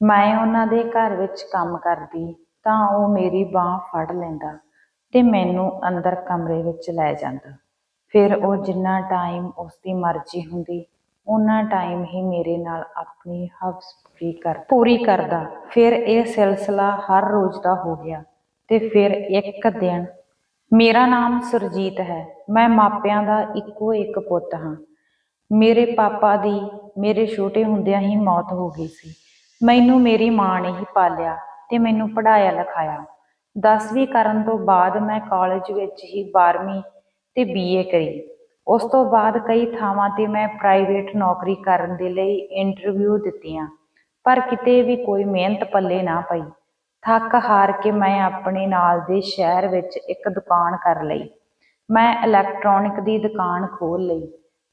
ਮੈਂ ਉਹਨਾਂ ਦੇ ਘਰ ਵਿੱਚ ਕੰਮ ਕਰਦੀ ਤਾਂ ਉਹ ਮੇਰੀ ਬਾਹ ਫੜ ਲੈਂਦਾ ਤੇ ਮੈਨੂੰ ਅੰਦਰ ਕਮਰੇ ਵਿੱਚ ਲੈ ਜਾਂਦਾ। ਫਿਰ ਉਹ ਜਿੰਨਾ ਟਾਈਮ ਉਸਦੀ ਮਰਜ਼ੀ ਹੁੰਦੀ ਉਹਨਾਂ ਟਾਈਮ ਹੀ ਮੇਰੇ ਨਾਲ ਆਪਣੀ ਹਵਸ ਪੂਰੀ ਕਰ, ਪੂਰੀ ਕਰਦਾ। ਫਿਰ ਇਹ ਸਿਲਸਿਲਾ ਹਰ ਰੋਜ਼ ਦਾ ਹੋ ਗਿਆ ਤੇ ਫਿਰ ਇੱਕ ਦਿਨ ਮੇਰਾ ਨਾਮ ਸੁਰਜੀਤ ਹੈ, ਮੈਂ ਮਾਪਿਆਂ ਦਾ ਇੱਕੋ ਇੱਕ ਪੁੱਤ ਹਾਂ। ਮੇਰੇ ਪਾਪਾ ਦੀ ਮੇਰੇ ਛੋਟੇ ਹੁੰਦਿਆਂ ਹੀ ਮੌਤ ਹੋ ਗਈ ਸੀ। ਮੈਨੂੰ ਮੇਰੀ ਮਾਂ ਨੇ ਹੀ ਪਾਲਿਆ ਤੇ ਮੈਨੂੰ ਪੜਾਇਆ ਲਿਖਾਇਆ। 10ਵੀਂ ਕਰਨ ਤੋਂ ਬਾਅਦ ਮੈਂ ਕਾਲਜ ਵਿੱਚ ਹੀ 12ਵੀਂ ਤੇ ਬੀਏ ਕਰੀ। ਉਸ ਤੋਂ ਬਾਅਦ ਕਈ ਥਾਵਾਂ ਤੇ ਮੈਂ ਪ੍ਰਾਈਵੇਟ ਨੌਕਰੀ ਕਰਨ ਦੇ ਲਈ ਇੰਟਰਵਿਊ ਦਿੱਤੀਆਂ, ਪਰ ਕਿਤੇ ਵੀ ਕੋਈ ਮਿਹਨਤ ਪੱਲੇ ਨਾ ਪਈ। ਥੱਕ ਹਾਰ ਕੇ ਮੈਂ ਆਪਣੇ ਨਾਲ ਦੇ ਸ਼ਹਿਰ ਵਿੱਚ ਇੱਕ ਦੁਕਾਨ ਕਰ ਲਈ। ਮੈਂ ਇਲੈਕਟ੍ਰੋਨਿਕ ਦੀ ਦੁਕਾਨ ਖੋਲ ਲਈ।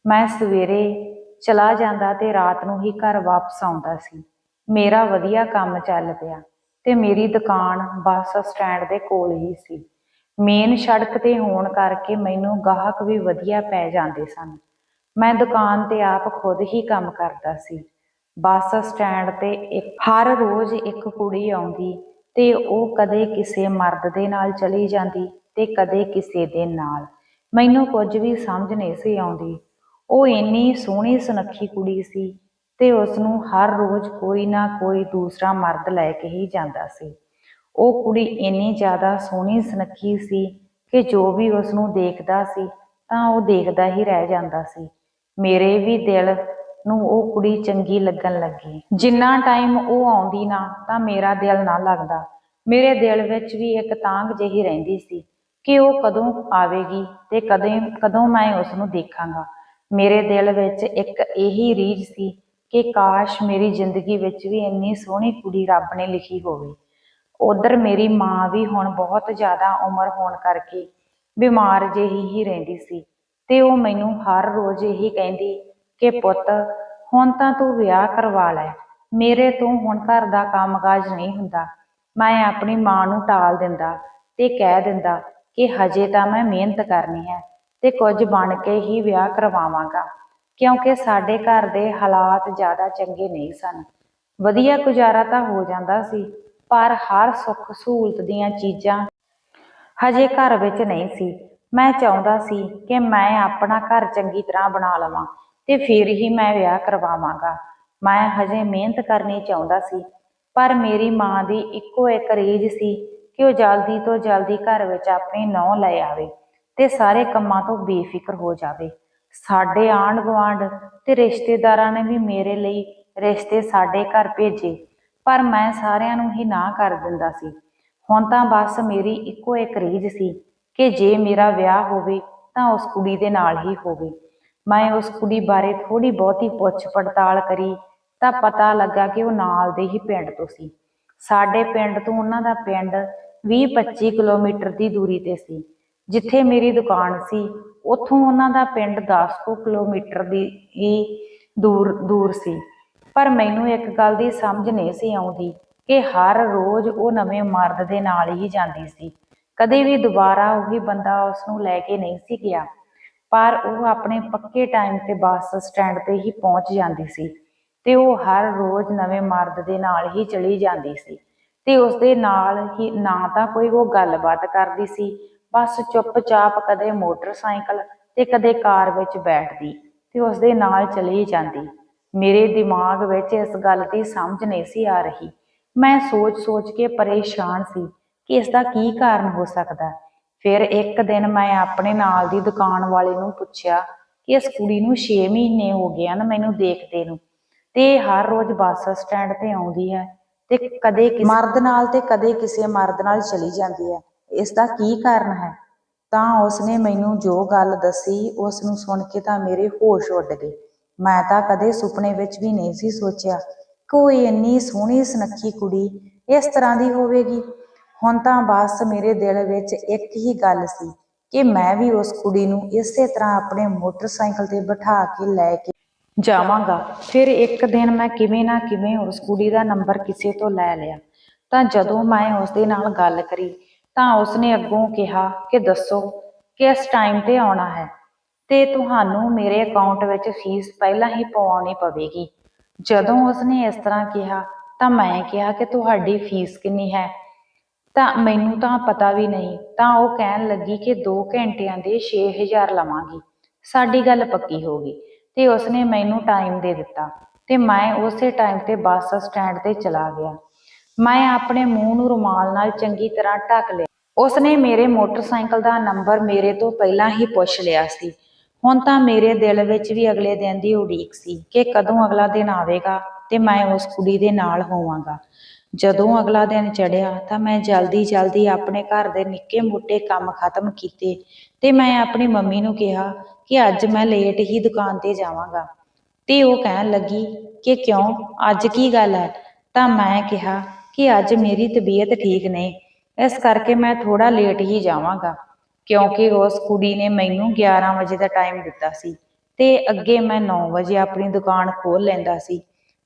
ਮੈਂ ਸਵੇਰੇ ਚਲਾ ਜਾਂਦਾ ਤੇ ਰਾਤ ਨੂੰ ਹੀ ਘਰ ਵਾਪਸ ਆਉਂਦਾ ਸੀ। ਮੇਰਾ ਵਧੀਆ ਕੰਮ ਚੱਲ ਪਿਆ ਤੇ ਮੇਰੀ ਦੁਕਾਨ ਬੱਸ ਸਟੈਂਡ ਦੇ ਕੋਲ ਹੀ ਸੀ। ਮੇਨ ਸੜਕ ਤੇ ਹੋਣ ਕਰਕੇ ਮੈਨੂੰ ਗਾਹਕ ਵੀ ਵਧੀਆ ਪੈ ਜਾਂਦੇ ਸਨ। ਮੈਂ ਦੁਕਾਨ ਤੇ ਆਪ ਖੁਦ ਹੀ ਕੰਮ ਕਰਦਾ ਸੀ। ਬੱਸ ਸਟੈਂਡ ਤੇ ਇੱਕ ਹਰ ਰੋਜ਼ ਇੱਕ ਕੁੜੀ ਆਉਂਦੀ ਤੇ ਉਹ ਕਦੇ ਕਿਸੇ ਮਰਦ ਦੇ ਨਾਲ ਚਲੀ ਜਾਂਦੀ ਤੇ ਕਦੇ ਕਿਸੇ ਦੇ ਨਾਲ। ਮੈਨੂੰ ਕੁਝ ਵੀ ਸਮਝ ਨਹੀਂ ਸੀ ਆਉਂਦੀ। ਉਹ ਇੰਨੀ ਸੋਹਣੀ ਸੁਨੱਖੀ ਕੁੜੀ ਸੀ ਤੇ ਉਸ ਨੂੰ ਹਰ ਰੋਜ਼ ਕੋਈ ਨਾ ਕੋਈ ਦੂਸਰਾ ਮਰਦ ਲੈ ਕੇ ਹੀ ਜਾਂਦਾ ਸੀ। ਉਹ ਕੁੜੀ ਇੰਨੀ ਜ਼ਿਆਦਾ ਸੋਹਣੀ ਸੁਨੱਖੀ ਸੀ ਕਿ ਜੋ ਵੀ ਉਸ ਨੂੰ ਦੇਖਦਾ ਸੀ ਤਾਂ ਉਹ ਦੇਖਦਾ ਹੀ ਰਹਿ ਜਾਂਦਾ ਸੀ। ਮੇਰੇ ਵੀ ਦਿਲ ਨੂੰ ਉਹ ਕੁੜੀ ਚੰਗੀ ਲੱਗਣ ਲੱਗੀ। ਜਿੰਨਾ ਟਾਈਮ ਉਹ ਆਉਂਦੀ ਨਾ ਤਾਂ ਮੇਰਾ ਦਿਲ ਨਾ ਲੱਗਦਾ। ਮੇਰੇ ਦਿਲ ਵਿੱਚ ਵੀ ਇੱਕ ਤਾਂਗ ਜਿਹੀ ਰਹਿੰਦੀ ਸੀ ਕਿ ਉਹ ਕਦੋਂ ਆਵੇਗੀ ਤੇ ਕਦੇ ਕਦੋਂ ਮੈਂ ਉਸ ਨੂੰ ਦੇਖਾਂਗਾ। ਮੇਰੇ ਦਿਲ ਵਿੱਚ ਇੱਕ ਇਹੀ ਰੀਝ ਸੀ ਕਿ ਕਾਸ਼ ਮੇਰੀ ਜ਼ਿੰਦਗੀ ਵਿੱਚ ਵੀ ਇੰਨੀ ਸੋਹਣੀ ਕੁੜੀ ਰੱਬ ਨੇ ਲਿਖੀ ਹੋਵੇ। ਉਧਰ ਮੇਰੀ ਮਾਂ ਵੀ ਹੁਣ ਬਹੁਤ ਜ਼ਿਆਦਾ ਉਮਰ ਹੋਣ ਕਰਕੇ ਬਿਮਾਰ ਜਿਹੀ ਹੀ ਰਹਿੰਦੀ ਸੀ ਤੇ ਉਹ ਮੈਨੂੰ ਹਰ ਰੋਜ਼ ਇਹੀ ਕਹਿੰਦੀ ਕਿ ਪੁੱਤ, ਹੁਣ ਤਾਂ ਤੂੰ ਵਿਆਹ ਕਰਵਾ ਲੈ। ਮੇਰੇ ਤੋਂ ਹੁਣ ਘਰ ਦਾ ਕੰਮਕਾਜ ਨਹੀਂ ਹੁੰਦਾ। ਮੈਂ ਆਪਣੀ ਮਾਂ ਨੂੰ ਟਾਲ ਦਿੰਦਾ ਤੇ ਕਹਿ ਦਿੰਦਾ ਕਿ ਹਜੇ ਤਾਂ ਮੈਂ ਮਿਹਨਤ ਕਰਨੀ ਹੈ ਤੇ ਕੁਝ ਬਣ ਕੇ ਹੀ ਵਿਆਹ ਕਰਵਾਵਾਂਗਾ। ਕਿਉਂਕਿ ਸਾਡੇ ਘਰ ਦੇ ਹਾਲਾਤ ਜ਼ਿਆਦਾ ਚੰਗੇ ਨਹੀਂ ਸਨ। ਵਧੀਆ ਗੁਜ਼ਾਰਾ ਤਾਂ ਹੋ ਜਾਂਦਾ ਸੀ, ਪਰ ਹਰ ਸੁੱਖ ਸਹੂਲਤ ਦੀਆਂ ਚੀਜ਼ਾਂ ਹਜੇ ਘਰ ਵਿੱਚ ਨਹੀਂ ਸੀ। ਮੈਂ ਚਾਹੁੰਦਾ ਸੀ ਕਿ ਮੈਂ ਆਪਣਾ ਘਰ ਚੰਗੀ ਤਰ੍ਹਾਂ ਬਣਾ ਲਵਾਂ ਤੇ ਫਿਰ ਹੀ ਮੈਂ ਵਿਆਹ ਕਰਵਾਵਾਂਗਾ। ਮੈਂ ਹਜੇ ਮਿਹਨਤ ਕਰਨੀ ਚਾਹੁੰਦਾ ਸੀ, ਪਰ ਮੇਰੀ ਮਾਂ ਦੀ ਇੱਕੋ ਇੱਕ ਰੀਝ ਸੀ ਕਿ ਉਹ ਜਲਦੀ ਤੋਂ ਜਲਦੀ ਘਰ ਵਿੱਚ ਆਪਣੀ ਨੌਂ ਲੈ ਆਵੇ ਤੇ ਸਾਰੇ ਕੰਮਾਂ ਤੋਂ ਬੇਫਿਕਰ ਹੋ ਜਾਵੇ। ਸਾਡੇ ਆਂਢ ਗੁਆਂਢ ਤੇ ਰਿਸ਼ਤੇਦਾਰਾਂ ਨੇ ਵੀ ਮੇਰੇ ਲਈ ਰਿਸ਼ਤੇ ਸਾਡੇ ਘਰ ਭੇਜੇ, ਪਰ ਮੈਂ ਸਾਰਿਆਂ ਨੂੰ ਹੀ ਨਾ ਕਰ ਦਿੰਦਾ ਸੀ। ਹੁਣ ਤਾਂ ਬਸ ਮੇਰੀ ਇੱਕੋ ਇੱਕ ਰੀਝ ਸੀ ਕਿ ਜੇ ਮੇਰਾ ਵਿਆਹ ਹੋਵੇ ਤਾਂ ਉਸ ਕੁੜੀ ਦੇ ਨਾਲ ਹੀ ਹੋਵੇ। ਮੈਂ ਉਸ ਕੁੜੀ ਬਾਰੇ ਥੋੜੀ ਬਹੁਤੀ ਪੁੱਛ ਪੜਤਾਲ ਕਰੀ ਤਾਂ ਪਤਾ ਲੱਗਾ ਕਿ ਉਹ ਨਾਲ ਦੇ ਹੀ ਪਿੰਡ ਤੋਂ ਸੀ। ਸਾਡੇ ਪਿੰਡ ਤੋਂ ਉਹਨਾਂ ਦਾ ਪਿੰਡ 20-25 ਕਿਲੋਮੀਟਰ ਦੀ ਦੂਰੀ ਤੇ ਸੀ। ਜਿੱਥੇ ਮੇਰੀ ਦੁਕਾਨ ਸੀ, ਉੱਥੋਂ ਉਹਨਾਂ ਦਾ ਪਿੰਡ 10 ਕੁ ਕਿਲੋਮੀਟਰ ਦੀ ਹੀ ਦੂਰ ਦੂਰ ਸੀ। ਪਰ ਮੈਨੂੰ ਇੱਕ ਗੱਲ ਦੀ ਸਮਝ ਨਹੀਂ ਸੀ ਆਉਂਦੀ ਕਿ ਹਰ ਰੋਜ਼ ਉਹ ਨਵੇਂ ਮਰਦ ਦੇ ਨਾਲ ਹੀ ਜਾਂਦੀ ਸੀ। ਕਦੇ ਵੀ ਦੁਬਾਰਾ ਉਹੀ ਬੰਦਾ ਉਸ ਨੂੰ ਲੈ ਕੇ ਨਹੀਂ ਸੀ ਗਿਆ, ਪਰ ਉਹ ਆਪਣੇ ਪੱਕੇ ਟਾਈਮ ਤੇ ਬੱਸ ਸਟੈਂਡ ਤੇ ਹੀ ਪਹੁੰਚ ਜਾਂਦੀ ਸੀ ਤੇ ਉਹ ਹਰ ਰੋਜ਼ ਨਵੇਂ ਮਰਦ ਦੇ ਨਾਲ ਹੀ ਚਲੀ ਜਾਂਦੀ ਸੀ ਤੇ ਉਸ ਦੇ ਨਾਲ ਹੀ ਨਾ ਤਾਂ ਕੋਈ ਉਹ ਗੱਲਬਾਤ ਕਰਦੀ ਸੀ ਬਸ ਚੁੱਪਚਾਪ ਕਦੇ ਮੋਟਰਸਾਈਕਲ ਤੇ ਕਦੇ ਕਾਰ ਵਿੱਚ ਬੈਠਦੀ ਤੇ ਉਸ ਦੇ ਨਾਲ ਚਲੀ ਜਾਂਦੀ। ਮੇਰੇ ਦਿਮਾਗ ਵਿੱਚ ਇਸ ਗੱਲ ਦੀ ਸਮਝ ਨਹੀਂ ਸੀ ਆ ਰਹੀ। ਮੈਂ ਸੋਚ-ਸੋਚ ਕੇ ਪਰੇਸ਼ਾਨ ਸੀ ਕਿ ਇਸ ਦਾ ਕੀ ਕਾਰਨ ਹੋ ਸਕਦਾ। ਫਿਰ ਇੱਕ ਦਿਨ ਮੈਂ ਆਪਣੇ ਨਾਲ ਦੀ ਦੁਕਾਨ ਵਾਲੇ ਨੂੰ ਪੁੱਛਿਆ ਕਿ ਇਸ ਕੁੜੀ ਨੂੰ 6 ਮਹੀਨੇ ਹੋ ਗਏ ਹਨ ਮੈਨੂੰ ਦੇਖਦੇ ਨੂੰ ਤੇ ਹਰ ਰੋਜ਼ ਬੱਸ ਸਟੈਂਡ ਤੇ ਆਉਂਦੀ ਹੈ ਤੇ ਕਦੇ ਮਰਦ ਨਾਲ ਤੇ ਕਦੇ ਕਿਸੇ ਮਰਦ ਨਾਲ ਚਲੀ ਜਾਂਦੀ ਹੈ। ਇਸ ਦਾ ਕੀ ਕਾਰਨ ਹੈ? ਤਾਂ ਉਸਨੇ ਮੈਨੂੰ ਜੋ ਗੱਲ ਦੱਸੀ ਉਸ ਨੂੰ ਸੁਣ ਕੇ ਤਾਂ ਮੇਰੇ ਹੋਸ਼ ਉੱਡ ਗਏ। ਮੈਂ ਤਾਂ ਕਦੇ ਸੁਪਨੇ ਵਿੱਚ ਵੀ ਨਹੀਂ ਸੀ ਸੋਚਿਆ। ਕੋਈ ਇੰਨੀ ਸੋਹਣੀ ਸੁਨੱਖੀ ਕੁੜੀ ਇਸ ਤਰ੍ਹਾਂ ਦੀ ਹੋਵੇਗੀ? ਹੁਣ ਤਾਂ ਬਸ ਮੇਰੇ ਦਿਲ ਵਿੱਚ ਇੱਕ ਹੀ ਗੱਲ ਸੀ ਕਿ ਮੈਂ ਵੀ ਉਸ ਕੁੜੀ ਨੂੰ ਇਸੇ ਤਰ੍ਹਾਂ ਆਪਣੇ ਮੋਟਰਸਾਈਕਲ ਤੇ ਬਿਠਾ ਕੇ ਲੈ ਕੇ ਜਾਵਾਂਗਾ। ਫਿਰ ਇੱਕ ਦਿਨ ਮੈਂ ਕਿਵੇਂ ਨਾ ਕਿਵੇਂ ਉਸ ਕੁੜੀ ਦਾ ਨੰਬਰ ਕਿਸੇ ਤੋਂ ਲੈ ਲਿਆ। ਤਾਂ ਜਦੋਂ ਮੈਂ ਉਸ ਦੇ ਨਾਲ ਗੱਲ ਕਰੀ ਤਾਂ ਉਸਨੇ ਅੱਗੋਂ ਕਿਹਾ ਕਿ ਦੱਸੋ ਕਿਸ ਟਾਈਮ ਤੇ ਆਉਣਾ ਹੈ ਤੇ ਤੁਹਾਨੂੰ ਮੇਰੇ ਅਕਾਊਂਟ ਵਿੱਚ ਫੀਸ ਪਹਿਲਾਂ ਹੀ ਪਵਾਉਣੀ ਪਵੇਗੀ। ਜਦੋਂ ਉਸਨੇ ਇਸ ਤਰ੍ਹਾਂ ਕਿਹਾ ਤਾਂ ਮੈਂ ਕਿਹਾ ਕਿ ਤੁਹਾਡੀ ਫੀਸ ਕਿੰਨੀ ਹੈ? ਤਾਂ ਮੈਨੂੰ ਤਾਂ ਪਤਾ ਵੀ ਨਹੀਂ, ਤਾਂ ਉਹ ਕਹਿਣ ਲੱਗੀ ਕਿ 2 ਘੰਟਿਆਂ ਦੇ 6000 ਲਵਾਂਗੀ। ਸਾਡੀ ਗੱਲ ਪੱਕੀ ਹੋ ਗਈ ਤੇ ਉਸਨੇ ਮੈਨੂੰ ਟਾਈਮ ਦੇ ਦਿੱਤਾ ਤੇ ਮੈਂ ਉਸੇ ਟਾਈਮ ਤੇ ਬੱਸ ਸਟੈਂਡ ਤੇ ਚਲਾ ਗਿਆ। ਮੈਂ ਆਪਣੇ ਮੂੰਹ ਨੂੰ ਰੁਮਾਲ ਨਾਲ ਚੰਗੀ ਤਰ੍ਹਾਂ ਢੱਕ ਲਿਆ। ਉਸਨੇ ਮੇਰੇ ਮੋਟਰਸਾਈਕਲ ਦਾ ਨੰਬਰ ਮੇਰੇ ਤੋਂ ਪਹਿਲਾਂ ਹੀ ਪੁੱਛ ਲਿਆ ਸੀ। ਹੁਣ ਤਾਂ ਮੇਰੇ ਦਿਲ ਵਿੱਚ ਵੀ ਅਗਲੇ ਦਿਨ ਦੀ ਉਡੀਕ ਸੀ ਕਿ ਕਦੋਂ ਅਗਲਾ ਦਿਨ ਆਵੇਗਾ ਤੇ ਮੈਂ ਉਸ ਕੁੜੀ ਦੇ ਨਾਲ ਹੋਵਾਂਗਾ। ਜਦੋਂ ਅਗਲਾ ਦਿਨ ਚੜਿਆ ਤਾਂ ਮੈਂ ਜਲਦੀ ਜਲਦੀ ਆਪਣੇ ਘਰ ਦੇ ਨਿੱਕੇ ਮੋਟੇ ਕੰਮ ਖਤਮ ਕੀਤੇ ਤੇ ਮੈਂ ਆਪਣੀ ਮੰਮੀ ਨੂੰ ਕਿਹਾ ਕਿ ਅੱਜ ਮੈਂ ਲੇਟ ਹੀ ਦੁਕਾਨ ਤੇ ਜਾਵਾਂਗਾ। ਤੇ ਉਹ ਕਹਿਣ ਲੱਗੀ ਕਿ ਕਿਉਂ? ਅੱਜ ਕੀ ਗੱਲ ਹੈ? ਤਾਂ ਮੈਂ ਕਿਹਾ ਕਿ ਅੱਜ ਮੇਰੀ ਤਬੀਅਤ ਠੀਕ ਨਹੀਂ। ਇਸ ਕਰਕੇ ਮੈਂ ਥੋੜਾ ਲੇਟ ਹੀ ਜਾਵਾਂਗਾ, ਕਿਉਂਕਿ ਉਸ ਕੁੜੀ ਨੇ ਮੈਨੂੰ 11 ਵਜੇ ਦਾ ਟਾਈਮ ਦਿੱਤਾ ਸੀ ਤੇ ਅੱਗੇ ਮੈਂ 9 ਵਜੇ ਆਪਣੀ ਦੁਕਾਨ ਖੋਲ ਲੈਂਦਾ ਸੀ।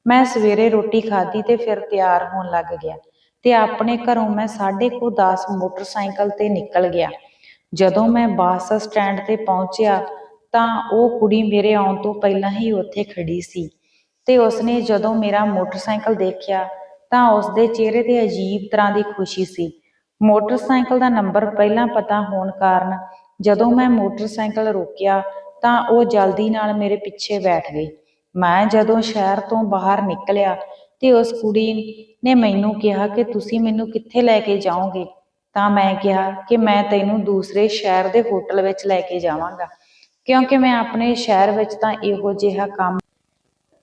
ਮੈਂ ਸਵੇਰੇ ਰੋਟੀ ਖਾਧੀ ਤੇ ਫਿਰ ਤਿਆਰ ਹੋਣ ਲੱਗ ਗਿਆ ਤੇ ਆਪਣੇ ਘਰੋਂ ਮੈਂ 10:30 ਮੋਟਰਸਾਈਕਲ ਤੇ ਨਿਕਲ ਗਿਆ। ਜਦੋਂ ਮੈਂ ਬੱਸ ਸਟੈਂਡ ਤੇ ਪਹੁੰਚਿਆ ਤਾਂ ਉਹ ਕੁੜੀ ਮੇਰੇ ਆਉਣ ਤੋਂ ਪਹਿਲਾਂ ਹੀ ਉੱਥੇ ਖੜੀ ਸੀ ਤੇ ਉਸਨੇ ਜਦੋਂ ਮੇਰਾ ਮੋਟਰਸਾਈਕਲ ਦੇਖਿਆ ਤਾਂ ਉਸਦੇ ਚਿਹਰੇ ਤੇ ਅਜੀਬ ਤਰ੍ਹਾਂ ਦੀ ਖੁਸ਼ੀ ਸੀ। ਮੋਟਰਸਾਈਕਲ ਦਾ ਨੰਬਰ ਪਹਿਲਾਂ ਪਤਾ ਹੋਣ ਕਾਰਨ ਜਦੋਂ ਮੈਂ ਮੋਟਰਸਾਈਕਲ ਰੋਕਿਆ ਤਾਂ ਉਹ ਜਲਦੀ ਨਾਲ ਮੇਰੇ ਪਿੱਛੇ ਬੈਠ ਗਈ। ਮੈਂ ਜਦੋਂ ਸ਼ਹਿਰ ਤੋਂ ਬਾਹਰ ਨਿਕਲਿਆ ਤੇ ਉਸ ਕੁੜੀ ਨੇ ਮੈਨੂੰ ਕਿਹਾ ਕਿ ਤੁਸੀਂ ਮੈਨੂੰ ਕਿੱਥੇ ਲੈ ਕੇ ਜਾਓਗੇ? ਤਾਂ ਮੈਂ ਕਿਹਾ ਕਿ ਮੈਂ ਤੈਨੂੰ ਦੂਸਰੇ ਸ਼ਹਿਰ ਦੇ ਹੋਟਲ ਵਿੱਚ ਲੈ ਕੇ ਜਾਵਾਂਗਾ। ਕਿਉਂਕਿ ਮੈਂ ਆਪਣੇ ਸ਼ਹਿਰ ਵਿੱਚ ਤਾਂ ਇਹੋ ਜਿਹਾ ਕੰਮ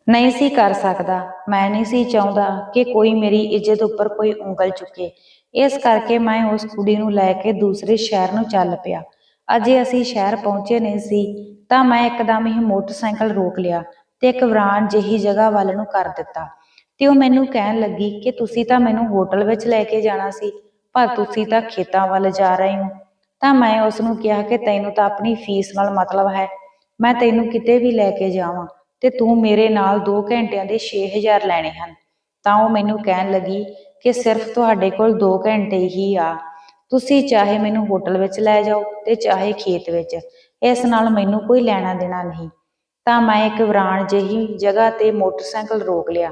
ਨਹੀਂ ਸੀ ਕਰ ਸਕਦਾ। ਮੈਂ ਨਹੀਂ ਸੀ ਚਾਹੁੰਦਾ ਕਿ ਕੋਈ ਮੇਰੀ ਇੱਜ਼ਤ ਉੱਪਰ ਕੋਈ ਉਂਗਲ ਚੁੱਕੇ। ਇਸ ਕਰਕੇ ਮੈਂ ਉਸ ਕੁੜੀ ਨੂੰ ਲੈ ਕੇ ਦੂਸਰੇ ਸ਼ਹਿਰ ਨੂੰ ਚੱਲ ਪਿਆ। ਅਜੇ ਅਸੀਂ ਸ਼ਹਿਰ ਪਹੁੰਚੇ ਨਹੀਂ ਸੀ, ਤਾਂ ਮੈਂ ਇੱਕਦਮ ਹੀ ਮੋਟਰਸਾਈਕਲ ਰੋਕ ਲਿਆ ਤੇ ਇੱਕ ਵਰਾਨ ਜਿਹੀ ਜਗ੍ਹਾ ਵੱਲ ਨੂੰ ਕਰ ਦਿੱਤਾ। ਤੇ ਉਹ ਮੈਨੂੰ ਕਹਿਣ ਲੱਗੀ ਕਿ ਤੁਸੀਂ ਤਾਂ ਮੈਨੂੰ ਹੋਟਲ ਵਿੱਚ ਲੈ ਕੇ ਜਾਣਾ ਸੀ, ਪਰ ਤੁਸੀਂ ਤਾਂ ਖੇਤਾਂ ਵੱਲ ਜਾ ਰਹੇ ਹੋ। ਤਾਂ ਮੈਂ ਉਸ ਨੂੰ ਕਿਹਾ ਕਿ ਤੈਨੂੰ ਤਾਂ ਆਪਣੀ ਫੀਸ ਨਾਲ ਮਤਲਬ ਹੈ। ਮੈਂ ਤੈਨੂੰ ਕਿਤੇ ਵੀ ਲੈ ਕੇ ਜਾਵਾਂ। ਤੇ ਤੂੰ ਮੇਰੇ ਨਾਲ 2 ਘੰਟਿਆਂ ਦੇ 6000 ਲੈਣੇ ਹਨ। ਤਾਂ ਉਹ ਮੈਨੂੰ ਕਹਿਣ ਲੱਗੀ ਕਿ ਸਿਰਫ ਤੁਹਾਡੇ ਕੋਲ 2 ਘੰਟੇ ਹੀ ਆ। ਤੁਸੀਂ ਚਾਹੇ ਮੈਨੂੰ ਹੋਟਲ ਵਿੱਚ ਲੈ ਜਾਓ ਤੇ ਚਾਹੇ ਖੇਤ ਵਿੱਚ। ਇਸ ਨਾਲ ਮੈਨੂੰ ਕੋਈ ਲੈਣਾ ਦੇਣਾ ਨਹੀਂ। ਤਾਂ ਮੈਂ ਇੱਕ ਵੀਰਾਨ ਜਿਹੀ ਜਗ੍ਹਾ ਤੇ ਮੋਟਰਸਾਈਕਲ ਰੋਕ ਲਿਆ।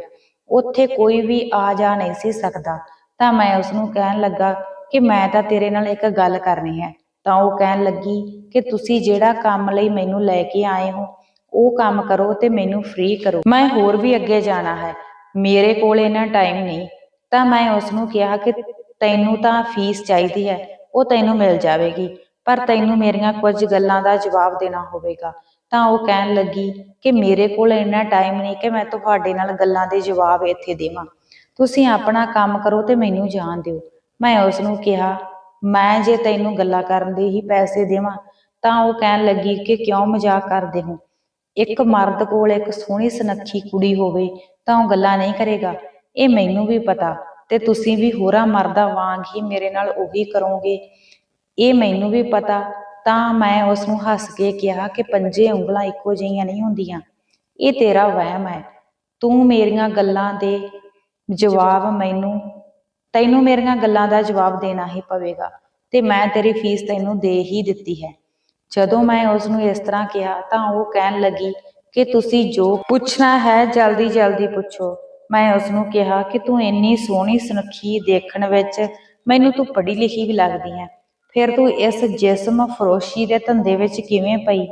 ਉੱਥੇ ਕੋਈ ਵੀ ਆ ਜਾ ਨਹੀਂ ਸੀ ਸਕਦਾ। ਤਾਂ ਮੈਂ ਉਸ ਨੂੰ ਕਹਿਣ ਲੱਗਾ ਕਿ ਮੈਂ ਤਾਂ ਤੇਰੇ ਨਾਲ ਇੱਕ ਗੱਲ ਕਰਨੀ ਹੈ। ਤਾਂ ਉਹ ਕਹਿਣ ਲੱਗੀ ਕਿ ਤੁਸੀਂ ਜਿਹੜਾ ਕੰਮ ਲਈ ਮੈਨੂੰ ਲੈ ਕੇ ਆਏ ਹੋ ਉਹ ਕੰਮ ਕਰੋ ਤੇ ਮੈਨੂੰ ਫ੍ਰੀ ਕਰੋ। ਮੈਂ ਹੋਰ ਵੀ ਅੱਗੇ ਜਾਣਾ ਹੈ। ਮੇਰੇ ਕੋਲ ਇੰਨਾ ਟਾਈਮ ਨਹੀਂ। ਤਾਂ ਮੈਂ ਉਸ ਨੂੰ ਕਿਹਾ ਕਿ ਤੈਨੂੰ ਤਾਂ ਫੀਸ ਚਾਹੀਦੀ ਹੈ, ਉਹ ਤੈਨੂੰ ਮਿਲ ਜਾਵੇਗੀ। ਪਰ ਤੈਨੂੰ ਮੇਰੀਆਂ ਕੁਝ ਗੱਲਾਂ ਦਾ ਜਵਾਬ ਦੇਣਾ ਹੋਵੇਗਾ। ਤਾਂ ਉਹ ਕਹਿਣ ਲੱਗੀ ਕਿ ਮੇਰੇ ਕੋਲ ਇੰਨਾ ਟਾਈਮ ਨਹੀਂ ਕਿ ਮੈਂ ਤੁਹਾਡੇ ਨਾਲ ਗੱਲਾਂ ਦੇ ਜਵਾਬ ਇੱਥੇ ਦੇਵਾਂ। ਤੁਸੀਂ ਆਪਣਾ ਕੰਮ ਕਰੋ ਤੇ ਮੈਨੂੰ ਜਾਣ ਦਿਓ। ਮੈਂ ਉਸ ਨੂੰ ਕਿਹਾ, ਮੈਂ ਜੇ ਤੈਨੂੰ ਗੱਲਾਂ ਕਰਨ ਦੇ ਹੀ ਪੈਸੇ ਦੇਵਾਂ, ਤਾਂ ਉਹ ਕਹਿਣ ਲੱਗੀ ਕਿ ਕਿਉਂ ਮਜ਼ਾਕ ਕਰਦੇ ਹੋ? ਇੱਕ ਮਰਦ ਕੋਲ ਇੱਕ ਸੋਹਣੀ ਸੁਨੱਖੀ ਕੁੜੀ ਹੋਵੇ ਤਾਂ ਉਹ ਗੱਲਾਂ ਨਹੀਂ ਕਰੇਗਾ। ਇਹ ਮੈਨੂੰ ਵੀ ਪਤਾ ਤੇ ਤੁਸੀਂ ਵੀ ਹੋਰਾਂ ਮਰਦਾਂ ਵਾਂਗ ਹੀ ਮੇਰੇ ਨਾਲ ਉਹੀ ਕਰੋਗੇ। ਇਹ ਮੈਨੂੰ ਵੀ ਪਤਾ ਤਾਂ ਮੈਂ ਉਸ ਨੂੰ ਹੱਸ ਕੇ ਕਿਹਾ ਕਿ ਪੰਜੇ ਉਂਗਲਾਂ ਇੱਕੋ ਜਿਹੀਆਂ ਨਹੀਂ ਹੁੰਦੀਆਂ। ਇਹ ਤੇਰਾ ਵਹਿਮ ਹੈ। ਤੂੰ ਮੇਰੀਆਂ ਗੱਲਾਂ ਦੇ ਜਵਾਬ ਮੈਨੂੰ, ਤੈਨੂੰ ਮੇਰੀਆਂ ਗੱਲਾਂ ਦਾ ਜਵਾਬ ਦੇਣਾ ਹੀ ਪਵੇਗਾ ਤੇ ਮੈਂ ਤੇਰੀ ਫੀਸ ਤੈਨੂੰ ਦੇ ਹੀ ਦਿੱਤੀ ਹੈ। ਜਦੋਂ ਮੈਂ ਉਸ ਨੂੰ ਇਸ ਤਰ੍ਹਾਂ ਕਿਹਾ ਤਾਂ ਉਹ ਕਹਿਣ ਲੱਗੀ ਕਿ ਤੁਸੀਂ ਜੋ ਪੁੱਛਣਾ ਹੈ ਜਲਦੀ ਜਲਦੀ ਪੁੱਛੋ। ਮੈਂ ਉਸ ਨੂੰ ਕਿਹਾ ਕਿ ਤੂੰ ਇੰਨੀ ਸੋਹਣੀ ਸੁਨੱਖੀ ਦੇਖਣ ਵਿੱਚ ਮੈਨੂੰ ਤੂੰ ਪੜ੍ਹੀ ਲਿਖੀ ਵੀ ਲੱਗਦੀ ਹੈ। ਫਿਰ ਤੂੰ ਇਸ ਜਿਸਮ ਫਰੋਸ਼ੀ ਦੇ ਧੰਦੇ ਵਿੱਚ ਕਿਵੇਂ ਪਈ?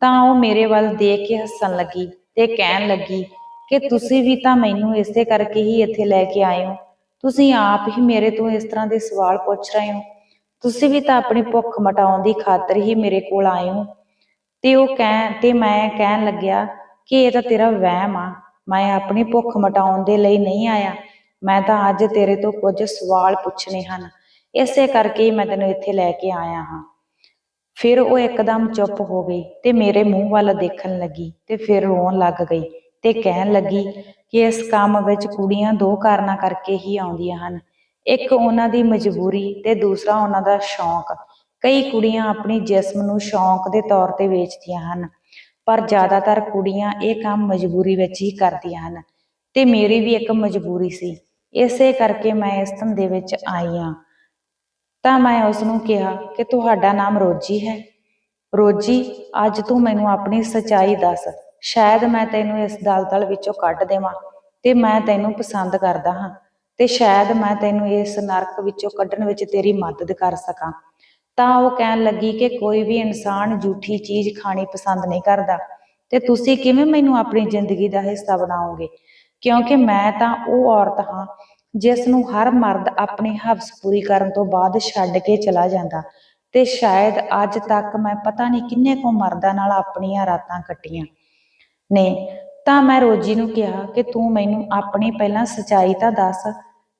ਤਾਂ ਉਹ ਮੇਰੇ ਵੱਲ ਦੇਖ ਕੇ ਹੱਸਣ ਲੱਗੀ ਤੇ ਕਹਿਣ ਲੱਗੀ ਕਿ ਤੁਸੀਂ ਵੀ ਤਾਂ ਮੈਨੂੰ ਇਸੇ ਕਰਕੇ ਹੀ ਇੱਥੇ ਲੈ ਕੇ ਆਏ ਹੋ। ਤੁਸੀਂ ਆਪ ਹੀ ਮੇਰੇ ਤੋਂ ਇਸ ਤਰ੍ਹਾਂ ਦੇ ਸਵਾਲ ਪੁੱਛ ਰਹੇ ਹੋ। ਤੁਸੀਂ ਵੀ ਤਾਂ ਆਪਣੀ ਭੁੱਖ ਮਟਾਉਣ ਦੀ ਖਾਤਰ ਹੀ ਮੇਰੇ ਕੋਲ ਆਏ ਹੋ। ਤੇ ਉਹ ਕਹਿ, ਤੇ ਮੈਂ ਕਹਿਣ ਲੱਗਿਆ ਕਿ ਇਹ ਤਾਂ ਤੇਰਾ ਵਹਿਮ ਆ। ਮੈਂ ਆਪਣੀ ਭੁੱਖ ਮਟਾਉਣ ਦੇ ਲਈ ਨਹੀਂ ਆਇਆ। ਮੈਂ ਤਾਂ ਅੱਜ ਤੇਰੇ ਤੋਂ ਕੁਝ ਸਵਾਲ ਪੁੱਛਣੇ ਹਨ। ਇਸੇ ਕਰਕੇ ਹੀ ਮੈਂ ਤੈਨੂੰ ਇੱਥੇ ਲੈ ਕੇ ਆਇਆ ਹਾਂ। ਫਿਰ ਉਹ ਇੱਕਦਮ ਚੁੱਪ ਹੋ ਗਈ ਤੇ ਮੇਰੇ ਮੂੰਹ ਵੱਲ ਦੇਖਣ ਲੱਗੀ ਤੇ ਫਿਰ ਰੋਣ ਲੱਗ ਗਈ ਤੇ ਕਹਿਣ ਲੱਗੀ ਕਿ ਇਸ ਕੰਮ ਵਿੱਚ ਕੁੜੀਆਂ ਦੋ ਕਾਰਨਾਂ ਕਰਕੇ ਹੀ ਆਉਂਦੀਆਂ ਹਨ। ਇੱਕ ਉਹਨਾਂ ਦੀ ਮਜਬੂਰੀ ਤੇ ਦੂਸਰਾ ਉਹਨਾਂ ਦਾ ਸ਼ੌਂਕ। ਕਈ ਕੁੜੀਆਂ ਆਪਣੀ ਜਿਸਮ ਨੂੰ ਸ਼ੌਂਕ ਦੇ ਤੌਰ ਤੇ ਵੇਚਦੀਆਂ ਹਨ, ਪਰ ਜ਼ਿਆਦਾਤਰ ਕੁੜੀਆਂ ਇਹ ਕੰਮ ਮਜਬੂਰੀ ਵਿੱਚ ਹੀ ਕਰਦੀਆਂ ਹਨ। ਤੇ ਮੇਰੀ ਵੀ ਇੱਕ ਮਜਬੂਰੀ ਸੀ। ਇਸੇ ਕਰਕੇ ਮੈਂ ਇਸ ਧੰਦੇ ਵਿੱਚ ਆਈ ਹਾਂ। ਤਾਂ ਮੈਂ ਉਸ ਨੂੰ ਕਿਹਾ ਕਿ ਤੁਹਾਡਾ ਨਾਮ ਰੋਜੀ ਹੈ। ਰੋਜੀ, ਅੱਜ ਤੂੰ ਮੈਨੂੰ ਆਪਣੀ ਸਚਾਈ ਦੱਸ। ਸ਼ਾਇਦ ਮੈਂ ਤੈਨੂੰ ਇਸ ਦਲਦਲ ਵਿੱਚੋਂ ਕੱਢ ਦੇਵਾਂ ਤੇ ਮੈਂ ਤੈਨੂੰ ਪਸੰਦ ਕਰਦਾ ਹਾਂ। ਤੇ ਸ਼ਾਇਦ ਮੈਂ ਤੈਨੂੰ ਇਸ ਨਰਕ ਵਿੱਚੋਂ ਕੱਢਣ ਵਿੱਚ ਤੇਰੀ ਮਦਦ ਕਰ ਸਕਾਂ। ਤਾਂ ਉਹ ਕਹਿਣ ਲੱਗੀ ਕਿ ਕੋਈ ਵੀ ਇਨਸਾਨ ਝੂਠੀ ਚੀਜ਼ ਖਾਣੀ ਪਸੰਦ ਨਹੀਂ ਕਰਦਾ। ਤੇ ਤੁਸੀਂ ਕਿਵੇਂ ਮੈਨੂੰ ਆਪਣੀ ਜ਼ਿੰਦਗੀ ਦਾ ਹਿੱਸਾ ਬਣਾਓਗੇ? ਕਿਉਂਕਿ ਮੈਂ ਤਾਂ ਉਹ ਔਰਤ ਹਾਂ ਜਿਸ ਨੂੰ ਹਰ ਮਰਦ ਆਪਣੀ ਹਵਸ ਪੂਰੀ ਕਰਨ ਤੋਂ ਬਾਅਦ ਛੱਡ ਕੇ ਚਲਾ ਜਾਂਦਾ। ਤੇ ਸ਼ਾਇਦ ਅੱਜ ਤੱਕ ਮੈਂ ਪਤਾ ਨਹੀਂ ਕਿੰਨੇ ਕੁ ਮਰਦਾਂ ਨਾਲ ਆਪਣੀਆਂ ਰਾਤਾਂ ਕੱਟੀਆਂ। ਨੇ ਤਾਂ ਮੈਂ ਰੋਜੀ ਨੂੰ ਕਿਹਾ ਕਿ ਤੂੰ ਮੈਨੂੰ ਆਪਣੀ ਪਹਿਲਾਂ ਸਚਾਈ ਤਾਂ ਦੱਸ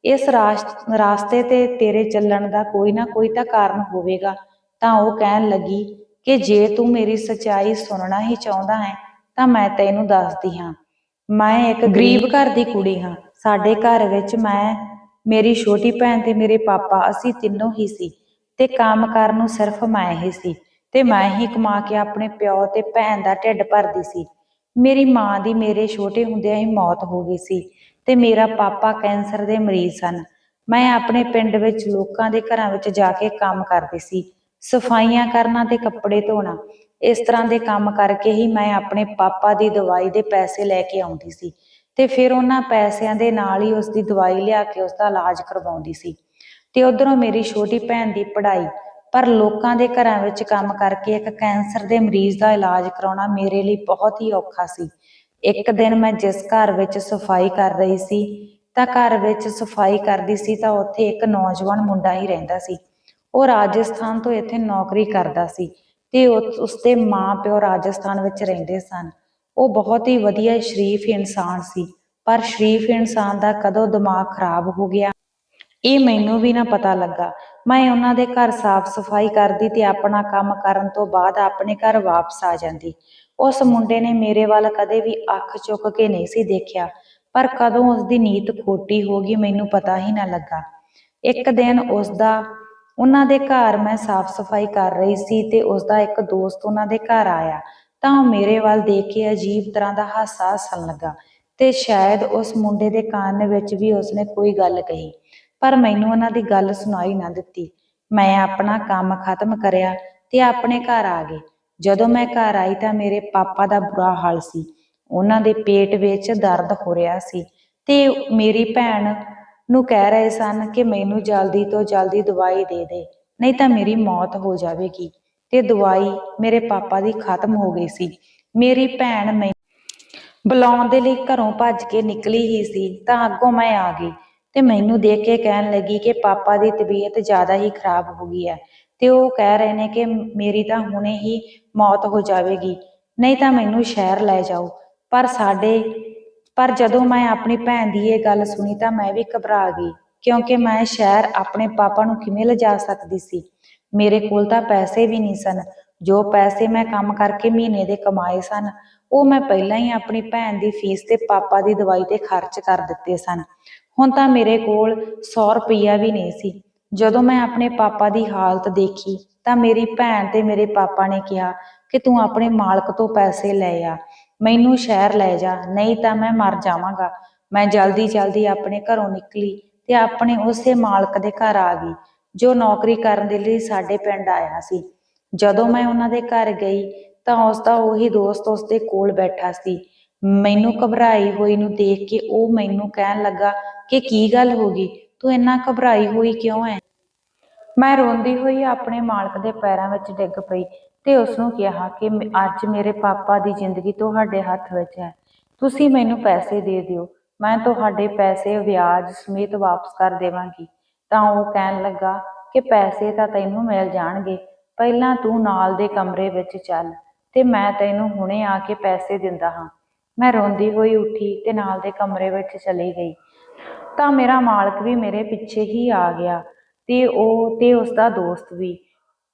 ਇਸ ਰਾਸ- ਰਾਸਤੇ ਤੇ ਤੇਰੇ ਚੱਲਣ ਦਾ ਕੋਈ ਨਾ ਕੋਈ ਤਾਂ ਕਾਰਨ ਹੋਵੇਗਾ। ਤਾਂ ਉਹ ਕਹਿਣ ਲੱਗੀ ਕਿ ਜੇ ਤੂੰ ਮੇਰੀ ਸਚਾਈ ਸੁਣਨਾ ਹੀ ਚਾਹੁੰਦਾ ਹੈ ਤਾਂ ਮੈਂ ਤੈਨੂੰ ਦੱਸਦੀ ਹਾਂ। ਮੈਂ ਇੱਕ ਗਰੀਬ ਘਰ ਦੀ ਕੁੜੀ ਹਾਂ। ਸਾਡੇ ਘਰ ਵਿੱਚ ਮੈਂ ਮੇਰੀ ਛੋਟੀ ਭੈਣ ਤੇ ਮੇਰੇ ਪਾਪਾ ਅਸੀਂ ਤਿੰਨੋਂ ਹੀ ਸੀ ਤੇ ਕੰਮ ਕਰਨ ਨੂੰ ਸਿਰਫ ਮੈਂ ਹੀ ਸੀ ਤੇ ਮੈਂ ਹੀ ਕਮਾ ਕੇ ਆਪਣੇ ਪਿਓ ਤੇ ਭੈਣ ਦਾ ਢਿੱਡ ਭਰਦੀ ਸੀ। ਮੇਰੀ ਮਾਂ ਦੀ ਮੇਰੇ ਛੋਟੇ ਹੁੰਦਿਆਂ ਹੀ ਮੌਤ ਹੋ ਗਈ ਸੀ ਤੇ ਮੇਰਾ ਪਾਪਾ ਕੈਂਸਰ ਦੇ ਮਰੀਜ਼ ਸਨ। ਮੈਂ ਆਪਣੇ ਪਿੰਡ ਵਿੱਚ ਲੋਕਾਂ ਦੇ ਘਰਾਂ ਵਿੱਚ ਜਾ ਕੇ ਕੰਮ ਕਰਦੀ ਸੀ। ਸਫਾਈਆਂ ਕਰਨਾ ਤੇ ਕੱਪੜੇ ਧੋਣਾ, ਇਸ ਤਰ੍ਹਾਂ ਦੇ ਕੰਮ ਕਰਕੇ ਹੀ ਮੈਂ ਆਪਣੇ ਪਾਪਾ ਦੀ ਦਵਾਈ ਦੇ ਪੈਸੇ ਲੈ ਕੇ ਆਉਂਦੀ ਸੀ ਤੇ ਫਿਰ ਉਹਨਾਂ ਪੈਸਿਆਂ ਦੇ ਨਾਲ ਹੀ ਉਸ ਦੀ ਦਵਾਈ ਲਿਆ ਕੇ ਉਸ ਦਾ ਇਲਾਜ ਕਰਵਾਉਂਦੀ ਸੀ। ਤੇ ਉਧਰੋਂ ਮੇਰੀ ਛੋਟੀ ਭੈਣ ਦੀ ਪੜ੍ਹਾਈ ਪਰ ਲੋਕਾਂ ਦੇ ਘਰਾਂ ਵਿੱਚ ਕੰਮ ਕਰਕੇ ਇੱਕ ਕੈਂਸਰ ਦੇ ਮਰੀਜ਼ ਦਾ ਇਲਾਜ ਕਰਾਉਣਾ ਮੇਰੇ ਲਈ ਬਹੁਤ ਹੀ ਔਖਾ ਸੀ। ਇੱਕ ਦਿਨ ਮੈਂ ਜਿਸ ਘਰ ਵਿੱਚ ਸਫ਼ਾਈ ਕਰ ਰਹੀ ਸੀ, ਤਾਂ ਘਰ ਵਿੱਚ ਸਫ਼ਾਈ ਕਰਦੀ ਸੀ ਤਾਂ ਉੱਥੇ ਇੱਕ ਨੌਜਵਾਨ ਮੁੰਡਾ ਹੀ ਰਹਿੰਦਾ ਸੀ। ਉਹ ਰਾਜਸਥਾਨ ਤੋਂ ਇੱਥੇ ਨੌਕਰੀ ਕਰਦਾ ਸੀ ਤੇ ਉਸਦੇ ਮਾਂ-ਪਿਓ ਰਾਜਸਥਾਨ ਵਿੱਚ ਰਹਿੰਦੇ ਸਨ। ਉਹ ਬਹੁਤ ਹੀ ਵਧੀਆ ਸ਼ਰੀਫ ਇਨਸਾਨ ਸੀ, ਪਰ ਸ਼ਰੀਫ ਇਨਸਾਨ ਦਾ ਕਦੋਂ ਦਿਮਾਗ ਖਰਾਬ ਹੋ ਗਿਆ, ਇਹ ਮੈਨੂੰ ਵੀ ਨਾ ਪਤਾ ਲੱਗਾ। ਮੈਂ ਉਹਨਾਂ ਦੇ ਘਰ ਸਾਫ਼ ਸਫ਼ਾਈ ਕਰਦੀ ਤੇ ਆਪਣਾ ਕੰਮ ਕਰਨ ਤੋਂ ਬਾਅਦ ਆਪਣੇ ਘਰ ਵਾਪਸ ਆ ਜਾਂਦੀ। ਉਸ ਮੁੰਡੇ ਨੇ ਮੇਰੇ ਵੱਲ ਕਦੇ ਵੀ ਅੱਖ ਚੁੱਕ ਕੇ ਨਹੀਂ ਸੀ ਦੇਖਿਆ, ਪਰ ਕਦੋਂ ਉਸ ਦੀ ਨੀਤ ਖੋਟੀ ਹੋ ਗਈ ਮੈਨੂੰ ਪਤਾ ਹੀ ਨਾ ਲੱਗਾ। ਇੱਕ ਦਿਨ ਉਸ ਦਾ ਉਹਨਾਂ ਦੇ ਘਰ ਮੈਂ ਸਾਫ਼ ਸਫ਼ਾਈ ਕਰ ਰਹੀ ਸੀ ਤੇ ਉਸ ਦਾ ਇੱਕ ਦੋਸਤ ਉਹਨਾਂ ਦੇ ਘਰ ਆਇਆ, ਤਾਂ ਉਹ ਮੇਰੇ ਵੱਲ ਦੇਖ ਕੇ ਅਜੀਬ ਤਰ੍ਹਾਂ ਦਾ ਹਾਸਾ ਹੱਸਣ ਲੱਗਾ ਤੇ ਸ਼ਾਇਦ ਉਸ ਮੁੰਡੇ ਦੇ ਕੰਨ ਵਿੱਚ ਵੀ ਉਸਨੇ ਕੋਈ ਗੱਲ ਕਹੀ। ਪਰ ਮੈਨੂੰ ਉਹਨਾਂ ਦੀ ਗੱਲ ਸੁਣਾਈ ਨਾ ਦਿੱਤੀ। ਮੈਂ ਆਪਣਾ ਕੰਮ ਖਤਮ ਕਰਿਆ ਤੇ ਆਪਣੇ ਘਰ ਆ ਗਈ ਜਦੋਂ ਮੈਂ ਘਰ ਆਈ ਤਾਂ ਮੇਰੇ ਪਾਪਾ ਦਾ ਬੁਰਾ ਹਾਲ ਸੀ। ਉਹਨਾਂ ਦੇ ਪੇਟ ਵਿੱਚ ਦਰਦ ਹੋ ਰਿਹਾ ਸੀ ਤੇ ਮੇਰੀ ਭੈਣ ਨੂੰ ਕਹਿ ਰਹੇ ਸਨ ਕਿ ਮੈਨੂੰ ਜਲਦੀ ਤੋਂ ਜਲਦੀ ਦਵਾਈ ਦੇ ਦੇ, ਨਹੀਂ ਤਾਂ ਮੇਰੀ ਮੌਤ ਹੋ ਜਾਵੇਗੀ। ਤੇ ਦਵਾਈ ਮੇਰੇ ਪਾਪਾ ਦੀ ਖਤਮ ਹੋ ਗਈ ਸੀ। ਮੇਰੀ ਭੈਣ ਮੈਂ ਬੁਲਾਉਣ ਦੇ ਲਈ ਘਰੋਂ ਭੱਜ ਕੇ ਨਿਕਲੀ ਹੀ ਸੀ ਤਾਂ ਅੱਗੋਂ ਮੈਂ ਆ ਗਈ। ਤੇ ਮੈਨੂੰ ਦੇਖ ਕੇ ਕਹਿਣ ਲੱਗੀ ਕਿ ਪਾਪਾ ਦੀ ਤਬੀਅਤ ਜ਼ਿਆਦਾ ਹੀ ਖਰਾਬ ਹੋ ਗਈ ਹੈ। ਤੇ ਉਹ ਕਹਿ ਰਹੇ ਨੇ ਕਿ ਮੇਰੀ ਤਾਂ ਹੁਣੇ ਹੀ ਮੌਤ ਹੋ ਜਾਵੇਗੀ। ਨਹੀਂ ਤਾਂ ਮੈਨੂੰ ਸ਼ਹਿਰ ਲੈ ਜਾਓ। ਪਰ ਸਾਡੇ, ਪਰ ਜਦੋਂ ਮੈਂ ਆਪਣੀ ਭੈਣ ਦੀ ਇਹ ਗੱਲ ਸੁਣੀ ਤਾਂ ਮੈਂ ਵੀ ਘਬਰਾ ਗਈ, ਕਿਉਂਕਿ ਮੈਂ ਸ਼ਹਿਰ ਆਪਣੇ ਪਾਪਾ ਨੂੰ ਕਿਵੇਂ ਲਿਜਾ ਸਕਦੀ ਸੀ? ਮੇਰੇ ਕੋਲ ਤਾਂ ਪੈਸੇ ਵੀ ਨਹੀਂ ਸਨ। ਜੋ ਪੈਸੇ ਮੈਂ ਕੰਮ ਕਰਕੇ ਮਹੀਨੇ ਦੇ ਕਮਾਏ ਸਨ, ਉਹ ਮੈਂ ਪਹਿਲਾਂ ਹੀ ਆਪਣੀ ਭੈਣ ਦੀ ਫੀਸ ਤੇ ਪਾਪਾ ਦੀ ਦਵਾਈ ਤੇ ਖਰਚ ਕਰ ਦਿੱਤੇ ਸਨ। ਹੁਣ ਤਾਂ ਮੇਰੇ ਕੋਲ 100 ਰੁਪਈਆ ਵੀ ਨਹੀਂ ਸੀ। ਜਦੋਂ ਮੈਂ ਆਪਣੇ ਪਾਪਾ ਦੀ ਹਾਲਤ ਦੇਖੀ, ਤਾਂ ਮੇਰੀ ਭੈਣ ਤੇ ਮੇਰੇ ਪਾਪਾ ਨੇ ਕਿਹਾ ਕਿ ਤੂੰ ਆਪਣੇ ਮਾਲਕ ਤੋਂ ਪੈਸੇ ਲੈ ਆ, ਮੈਨੂੰ ਸ਼ਹਿਰ ਲੈ ਜਾ, ਨਹੀਂ ਤਾਂ ਮੈਂ ਮਰ ਜਾਵਾਂਗਾ। ਮੈਂ ਜਲਦੀ ਜਲਦੀ ਆਪਣੇ ਘਰੋਂ ਨਿਕਲੀ ਤੇ ਆਪਣੇ ਉਸੇ ਮਾਲਕ ਦੇ ਘਰ ਆ ਗਈ, ਜੋ ਨੌਕਰੀ ਕਰਨ ਦੇ ਲਈ ਸਾਡੇ ਪਿੰਡ ਆਇਆ ਸੀ। ਜਦੋਂ ਮੈਂ ਉਹਨਾਂ ਦੇ ਘਰ ਗਈ, ਤਾਂ ਉਸ ਦਾ ਉਹੀ ਦੋਸਤ ਉਸ ਦੇ ਕੋਲ ਬੈਠਾ ਸੀ। ਮੈਨੂੰ ਘਬਰਾਈ ਹੋਈ ਨੂੰ ਦੇਖ ਕੇ ਉਹ ਮੈਨੂੰ ਕਹਿਣ ਲੱਗਾ ਕਿ ਕੀ ਗੱਲ ਹੋ ਗਈ? ਤੂੰ ਇੰਨਾ ਘਬਰਾਈ ਹੋਈ ਕਿਉਂ ਹੈ ਮੈਂ ਰੋਂਦੀ ਹੋਈ ਆਪਣੇ ਮਾਲਕ ਦੇ ਪੈਰਾਂ ਵਿੱਚ ਡਿੱਗ ਪਈ ਤੇ ਉਸ ਨੂੰ ਕਿਹਾ ਕਿ ਅੱਜ ਮੇਰੇ ਪਾਪਾ ਦੀ ਜ਼ਿੰਦਗੀ ਤੁਹਾਡੇ ਹੱਥ ਵਿੱਚ ਹੈ। ਤੁਸੀਂ ਮੈਨੂੰ ਪੈਸੇ ਦੇ ਦਿਓ। ਮੈਂ ਤੁਹਾਡੇ ਪੈਸੇ ਵਿਆਜ ਸਮੇਤ ਵਾਪਸ ਕਰ ਦੇਵਾਂਗੀ। ਤਾਂ ਉਹ ਕਹਿਣ ਲੱਗਾ ਕਿ ਪੈਸੇ ਤਾਂ ਤੈਨੂੰ ਮਿਲ ਜਾਣਗੇ। ਪਹਿਲਾਂ ਤੂੰ ਨਾਲ ਦੇ ਕਮਰੇ ਵਿੱਚ ਚੱਲ ਤੇ ਮੈਂ ਤੈਨੂੰ ਹੁਣੇ ਆ ਕੇ ਪੈਸੇ ਦਿੰਦਾ ਹਾਂ। ਮੈਂ ਰੋਂਦੀ ਹੋਈ ਉੱਠੀ ਤੇ ਨਾਲ ਦੇ ਕਮਰੇ ਵਿੱਚ ਚਲੀ ਗਈ। ਤਾਂ ਮੇਰਾ ਮਾਲਕ ਵੀ ਮੇਰੇ ਪਿੱਛੇ ਹੀ ਆ ਗਿਆ ਤੇ ਉਹ ਤੇ ਉਸ ਦਾ ਦੋਸਤ ਵੀ।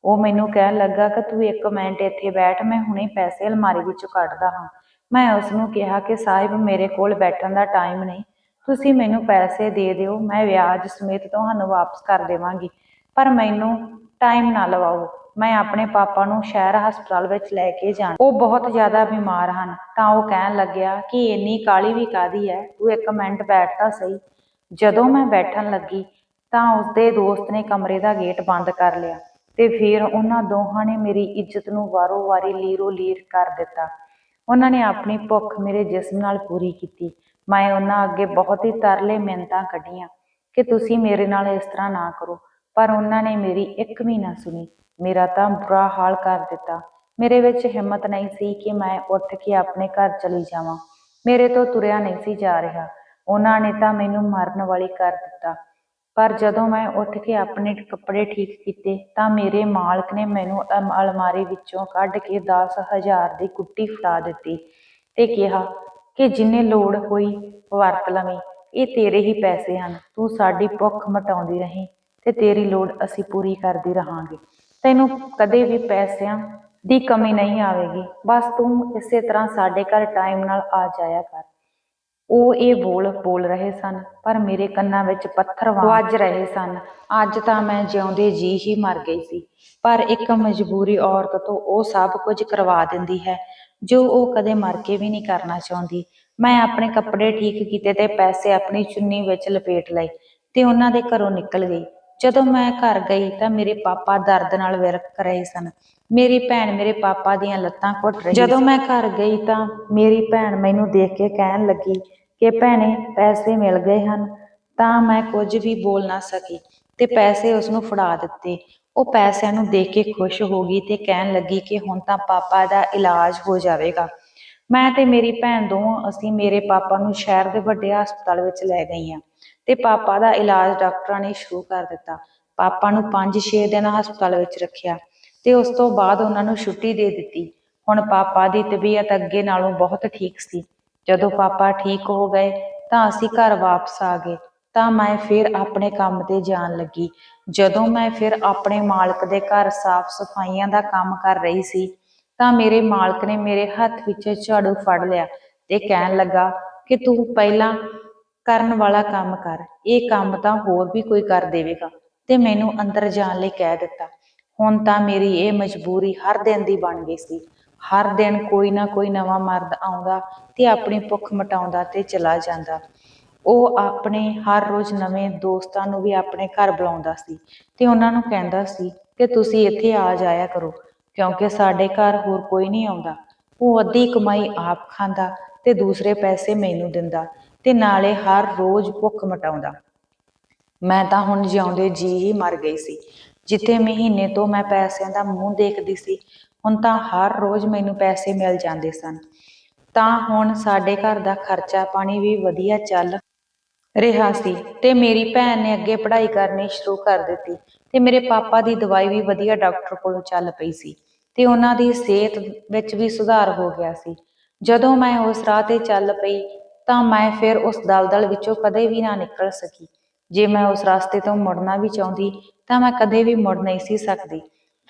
ਉਹ ਮੈਨੂੰ ਕਹਿਣ ਲੱਗਾ, ਕਿ ਤੂੰ ਇੱਕ ਮਿੰਟ ਇੱਥੇ ਬੈਠ, ਮੈਂ ਹੁਣੇ ਪੈਸੇ ਅਲਮਾਰੀ ਵਿੱਚੋਂ ਕੱਢਦਾ ਹਾਂ। ਮੈਂ ਉਸ ਨੂੰ ਕਿਹਾ ਕਿ ਸਾਹਿਬ, ਮੇਰੇ ਕੋਲ ਬੈਠਣ ਦਾ ਟਾਈਮ ਨਹੀਂ। ਤੁਸੀਂ ਮੈਨੂੰ ਪੈਸੇ ਦੇ ਦਿਓ, ਮੈਂ ਵਿਆਜ ਸਮੇਤ ਤੁਹਾਨੂੰ ਵਾਪਸ ਕਰ ਦੇਵਾਂਗੀ, ਪਰ ਮੈਨੂੰ ਟਾਈਮ ਨਾ ਲਵਾਓ। ਮੈਂ ਆਪਣੇ ਪਾਪਾ ਨੂੰ ਸ਼ਹਿਰ ਹਸਪਤਾਲ ਵਿੱਚ ਲੈ ਕੇ ਜਾਣਾ। ਉਹ ਬਹੁਤ ਜ਼ਿਆਦਾ ਬਿਮਾਰ ਹਨ। ਤਾਂ ਉਹ ਕਹਿਣ ਲੱਗਿਆ ਕਿ ਇੰਨੀ ਕਾਲੀ ਵੀ ਕਾਦੀ ਹੈ? ਤੂੰ ਇੱਕ ਮਿੰਟ ਬੈਠ ਤਾਂ ਸਹੀ। ਜਦੋਂ ਮੈਂ ਬੈਠਣ ਲੱਗੀ ਤਾਂ ਉਸਦੇ ਦੋਸਤ ਨੇ ਕਮਰੇ ਦਾ ਗੇਟ ਬੰਦ ਕਰ ਲਿਆ ਤੇ ਫਿਰ ਉਹਨਾਂ ਦੋਹਾਂ ਨੇ ਮੇਰੀ ਇੱਜ਼ਤ ਨੂੰ ਵਾਰੋ ਵਾਰੀ ਲੀਰੋ ਲੀਰ ਕਰ ਦਿੱਤਾ। ਉਹਨਾਂ ਨੇ ਆਪਣੀ ਭੁੱਖ ਮੇਰੇ ਜਿਸਮ ਨਾਲ ਪੂਰੀ ਕੀਤੀ। ਮੈਂ ਉਹਨਾਂ ਅੱਗੇ ਬਹੁਤ ਹੀ ਤਰਲੇ ਮਿੰਨਤਾਂ ਕੱਢੀਆਂ ਕਿ ਤੁਸੀਂ ਮੇਰੇ ਨਾਲ ਇਸ ਤਰ੍ਹਾਂ ਨਾ ਕਰੋ। ਪਰ ਉਹਨਾਂ ਨੇ ਮੇਰੀ ਇੱਕ ਵੀ ਨਾ ਸੁਣੀ। ਮੇਰਾ ਤਾਂ ਬੁਰਾ ਹਾਲ ਕਰ ਦਿੱਤਾ। ਮੇਰੇ ਵਿੱਚ ਹਿੰਮਤ ਨਹੀਂ ਸੀ ਕਿ ਮੈਂ ਉੱਠ ਕੇ ਆਪਣੇ ਘਰ ਚਲੀ ਜਾਵਾਂ। ਮੇਰੇ ਤੋਂ ਤੁਰਿਆ ਨਹੀਂ ਸੀ ਜਾ ਰਿਹਾ। ਉਹਨਾਂ ਨੇ ਤਾਂ ਮੈਨੂੰ ਮਾਰਨ ਵਾਲੀ ਕਰ ਦਿੱਤਾ। ਪਰ ਜਦੋਂ ਮੈਂ ਉੱਠ ਕੇ ਆਪਣੇ ਕੱਪੜੇ ਠੀਕ ਕੀਤੇ, ਤਾਂ ਮੇਰੇ ਮਾਲਕ ਨੇ ਮੈਨੂੰ ਅਮ- ਅਲਮਾਰੀ ਵਿੱਚੋਂ ਕੱਢ ਕੇ 10000 ਦੀ ਕੁੱਟੀ ਫੜਾ ਦਿੱਤੀ ਤੇ ਕਿਹਾ ਕਿ ਜਿੰਨੇ ਲੋੜ ਹੋਈ ਵਰਤ ਲਵੀਂ। ਇਹ ਤੇਰੇ ਹੀ ਪੈਸੇ ਹਨ। ਤੂੰ ਸਾਡੀ ਭੁੱਖ ਮਟਾਉਂਦੀ ਰਹੀਂ। ਤੇ ਤੇਰੀ ਲੋੜ ਅਸੀਂ ਪੂਰੀ ਕਰਦੀ ਰਹਾਂਗੇ। ਤੈਨੂੰ ਕਦੇ ਵੀ ਪੈਸਿਆਂ ਦੀ ਕਮੀ ਨਹੀਂ ਆਵੇਗੀ। ਬਸ ਤੂੰ ਇਸੇ ਤਰ੍ਹਾਂ ਸਾਡੇ ਘਰ ਟਾਈਮ ਨਾਲ ਆ ਜਾਇਆ ਕਰ। ਉਹ ਇਹ ਬੋਲ ਬੋਲ ਰਹੇ ਸਨ ਪਰ ਮੇਰੇ ਕੰਨਾਂ ਵਿੱਚ ਪੱਥਰ ਵੱਜ ਰਹੇ ਸਨ। ਅੱਜ ਤਾਂ ਮੈਂ ਜਿਉਂਦੇ ਜੀ ਹੀ ਮਰ ਗਈ ਸੀ ਪਰ ਇੱਕ ਮਜਬੂਰੀ ਔਰਤ ਤੋਂ ਉਹ ਸਭ ਕੁਝ ਕਰਵਾ ਦਿੰਦੀ ਹੈ ਜੋ ਉਹ ਕਦੇ ਮਰ ਕੇ ਵੀ ਨਹੀਂ ਕਰਨਾ ਚਾਹੁੰਦੀ। ਮੈਂ ਆਪਣੇ ਕੱਪੜੇ ਠੀਕ ਕੀਤੇ ਤੇ ਪੈਸੇ ਆਪਣੀ ਚੁੰਨੀ ਵਿੱਚ ਲਪੇਟ ਲਏ ਤੇ ਉਹਨਾਂ ਦੇ ਘਰੋਂ ਨਿਕਲ ਗਈ। ਜਦੋਂ ਮੈਂ ਘਰ ਗਈ ਤਾਂ ਮੇਰੇ ਪਾਪਾ ਦਰਦ ਨਾਲ ਵਿਰਕ ਰਹੇ ਸਨ। ਮੇਰੀ ਭੈਣ ਮੇਰੇ ਪਾਪਾ ਦੀਆਂ ਲੱਤਾਂ ਘੁੱਟ ਰਹੀ ਜਦੋਂ ਮੈਂ ਘਰ ਗਈ ਤਾਂ ਮੇਰੀ ਭੈਣ ਮੈਨੂੰ ਦੇਖ ਕੇ ਕਹਿਣ ਲੱਗੀ ਕਿ ਭੈਣੇ, ਪੈਸੇ ਮਿਲ ਗਏ ਹਨ, ਤਾਂ ਮੈਂ ਕੁਝ ਵੀ ਬੋਲ ਨਾ ਸਕੀ ਤੇ ਪੈਸੇ ਉਸ ਨੂੰ ਫੜਾ ਦਿੱਤੇ। ਉਹ ਪੈਸਿਆਂ ਨੂੰ ਦੇਖ ਕੇ ਖੁਸ਼ ਹੋ ਗਈ ਤੇ ਕਹਿਣ ਲੱਗੀ ਕਿ ਹੁਣ ਤਾਂ ਪਾਪਾ ਦਾ ਇਲਾਜ ਹੋ ਜਾਵੇਗਾ। ਮੈਂ ਤੇ ਮੇਰੀ ਭੈਣ ਦੋਵਾਂ ਅਸੀਂ ਮੇਰੇ ਪਾਪਾ ਨੂੰ ਸ਼ਹਿਰ ਦੇ ਵੱਡੇ ਹਸਪਤਾਲ ਵਿੱਚ ਲੈ ਗਈਆਂ। ਤੇ ਪਾਪਾ ਦਾ ਇਲਾਜ ਡਾਕਟਰਾਂ ਨੇ ਸ਼ੁਰੂ ਕਰ ਦਿੱਤਾ। ਪਾਪਾ ਨੂੰ 5-6 ਦਿਨ ਹਸਪਤਾਲ ਵਿੱਚ ਰੱਖਿਆ ਤੇ ਉਸ ਤੋਂ ਬਾਅਦ ਉਹਨਾਂ ਨੂੰ ਛੁੱਟੀ ਦੇ ਦਿੱਤੀ। ਹੁਣ ਪਾਪਾ ਦੀ ਤਬੀਅਤ ਅੱਗੇ ਨਾਲੋਂ ਬਹੁਤ ਠੀਕ ਸੀ। ਜਦੋਂ ਪਾਪਾ ਠੀਕ ਹੋ ਗਏ ਤਾਂ ਅਸੀਂ ਘਰ ਵਾਪਸ ਆ ਗਏ। ਤਾਂ ਮੈਂ ਫਿਰ ਆਪਣੇ ਕੰਮ ਤੇ ਜਾਣ ਲੱਗੀ। ਜਦੋਂ ਮੈਂ ਫਿਰ ਆਪਣੇ ਮਾਲਕ ਦੇ ਘਰ ਸਾਫ਼ ਸਫਾਈਆਂ ਦਾ ਕੰਮ ਕਰ ਰਹੀ ਸੀ ਤਾਂ ਮੇਰੇ ਮਾਲਕ ਨੇ ਮੇਰੇ ਹੱਥ ਵਿੱਚ ਝਾੜੂ ਫੜ ਲਿਆ ਤੇ ਕਹਿਣ ਲੱਗਾ ਕਿ ਤੂੰ ਪਹਿਲਾਂ ਕਰਨ ਵਾਲਾ ਕੰਮ ਕਰ। ਇਹ ਕੰਮ ਤਾਂ ਹੋਰ ਵੀ ਕੋਈ ਕਰ ਦੇਵੇਗਾ। ਤੇ ਮੈਨੂੰ ਅੰਦਰ ਜਾਣ ਲਈ ਕਹਿ ਦਿੱਤਾ। ਹੁਣ ਤਾਂ ਮੇਰੀ ਇਹ ਮਜਬੂਰੀ ਹਰ ਦਿਨ ਦੀ ਬਣ ਗਈ ਸੀ। ਹਰ ਦਿਨ ਕੋਈ ਨਾ ਕੋਈ ਨਵਾਂ ਮਰਦ ਆਉਂਦਾ ਤੇ ਆਪਣੀ ਭੁੱਖ ਮਟਾਉਂਦਾ ਤੇ ਚਲਾ ਜਾਂਦਾ। ਉਹ ਆਪਣੇ ਹਰ ਰੋਜ਼ ਨਵੇਂ ਦੋਸਤਾਂ ਨੂੰ ਵੀ ਆਪਣੇ ਘਰ ਬੁਲਾਉਂਦਾ ਸੀ ਤੇ ਉਹਨਾਂ ਨੂੰ ਕਹਿੰਦਾ ਸੀ ਕਿ ਤੁਸੀਂ ਇੱਥੇ ਆ ਜਾਇਆ ਕਰੋ, ਕਿਉਂਕਿ ਸਾਡੇ ਘਰ ਹੋਰ ਕੋਈ ਨਹੀਂ ਆਉਂਦਾ। ਉਹ ਅੱਧੀ ਕਮਾਈ ਆਪ ਖਾਂਦਾ ਤੇ ਦੂਸਰੇ ਪੈਸੇ ਮੈਨੂੰ ਦਿੰਦਾ। ਤੇ ਨਾਲੇ ਹਰ ਰੋਜ਼ ਭੁੱਖ ਮਟਾਉਂਦਾ। ਮੈਂ ਤਾਂ ਹੁਣ ਜਿਉਂਦੇ ਜੀ ਹੀ ਮਰ ਗਈ ਸੀ। ਜਿੱਥੇ ਮਹੀਨੇ ਤੋਂ ਮੈਂ ਪੈਸਿਆਂ ਦਾ ਮੂੰਹ ਦੇਖਦੀ ਸੀ, ਹੁਣ ਤਾਂ ਹਰ ਰੋਜ਼ ਮੈਨੂੰ ਪੈਸੇ ਮਿਲ ਜਾਂਦੇ ਸਨ। ਤਾਂ ਹੁਣ ਸਾਡੇ ਘਰ ਦਾ ਖਰਚਾ ਪਾਣੀ ਵੀ ਵਧੀਆ ਚੱਲ ਰਿਹਾ ਸੀ ਤੇ ਮੇਰੀ ਭੈਣ ਨੇ ਅੱਗੇ ਪੜ੍ਹਾਈ ਕਰਨੀ ਸ਼ੁਰੂ ਕਰ ਦਿੱਤੀ ਤੇ ਮੇਰੇ ਪਾਪਾ ਦੀ ਦਵਾਈ ਵੀ ਵਧੀਆ ਡਾਕਟਰ ਕੋਲੋਂ ਚੱਲ ਪਈ ਸੀ ਤੇ ਉਹਨਾਂ ਦੀ ਸਿਹਤ ਵਿੱਚ ਵੀ ਸੁਧਾਰ ਹੋ ਗਿਆ ਸੀ। ਜਦੋਂ ਮੈਂ ਉਸ ਰਾਹ ਤੇ ਚੱਲ ਪਈ ਤਾਂ ਮੈਂ ਫਿਰ ਉਸ ਦਲਦਲ ਵਿੱਚੋਂ ਕਦੇ ਵੀ ਨਾ ਨਿਕਲ ਸਕੀ। ਜੇ ਮੈਂ ਉਸ ਰਸਤੇ ਤੋਂ ਮੁੜਨਾ ਵੀ ਚਾਹੁੰਦੀ, ਤਾਂ ਮੈਂ ਕਦੇ ਵੀ ਮੁੜ ਨਹੀਂ ਸੀ ਸਕਦੀ।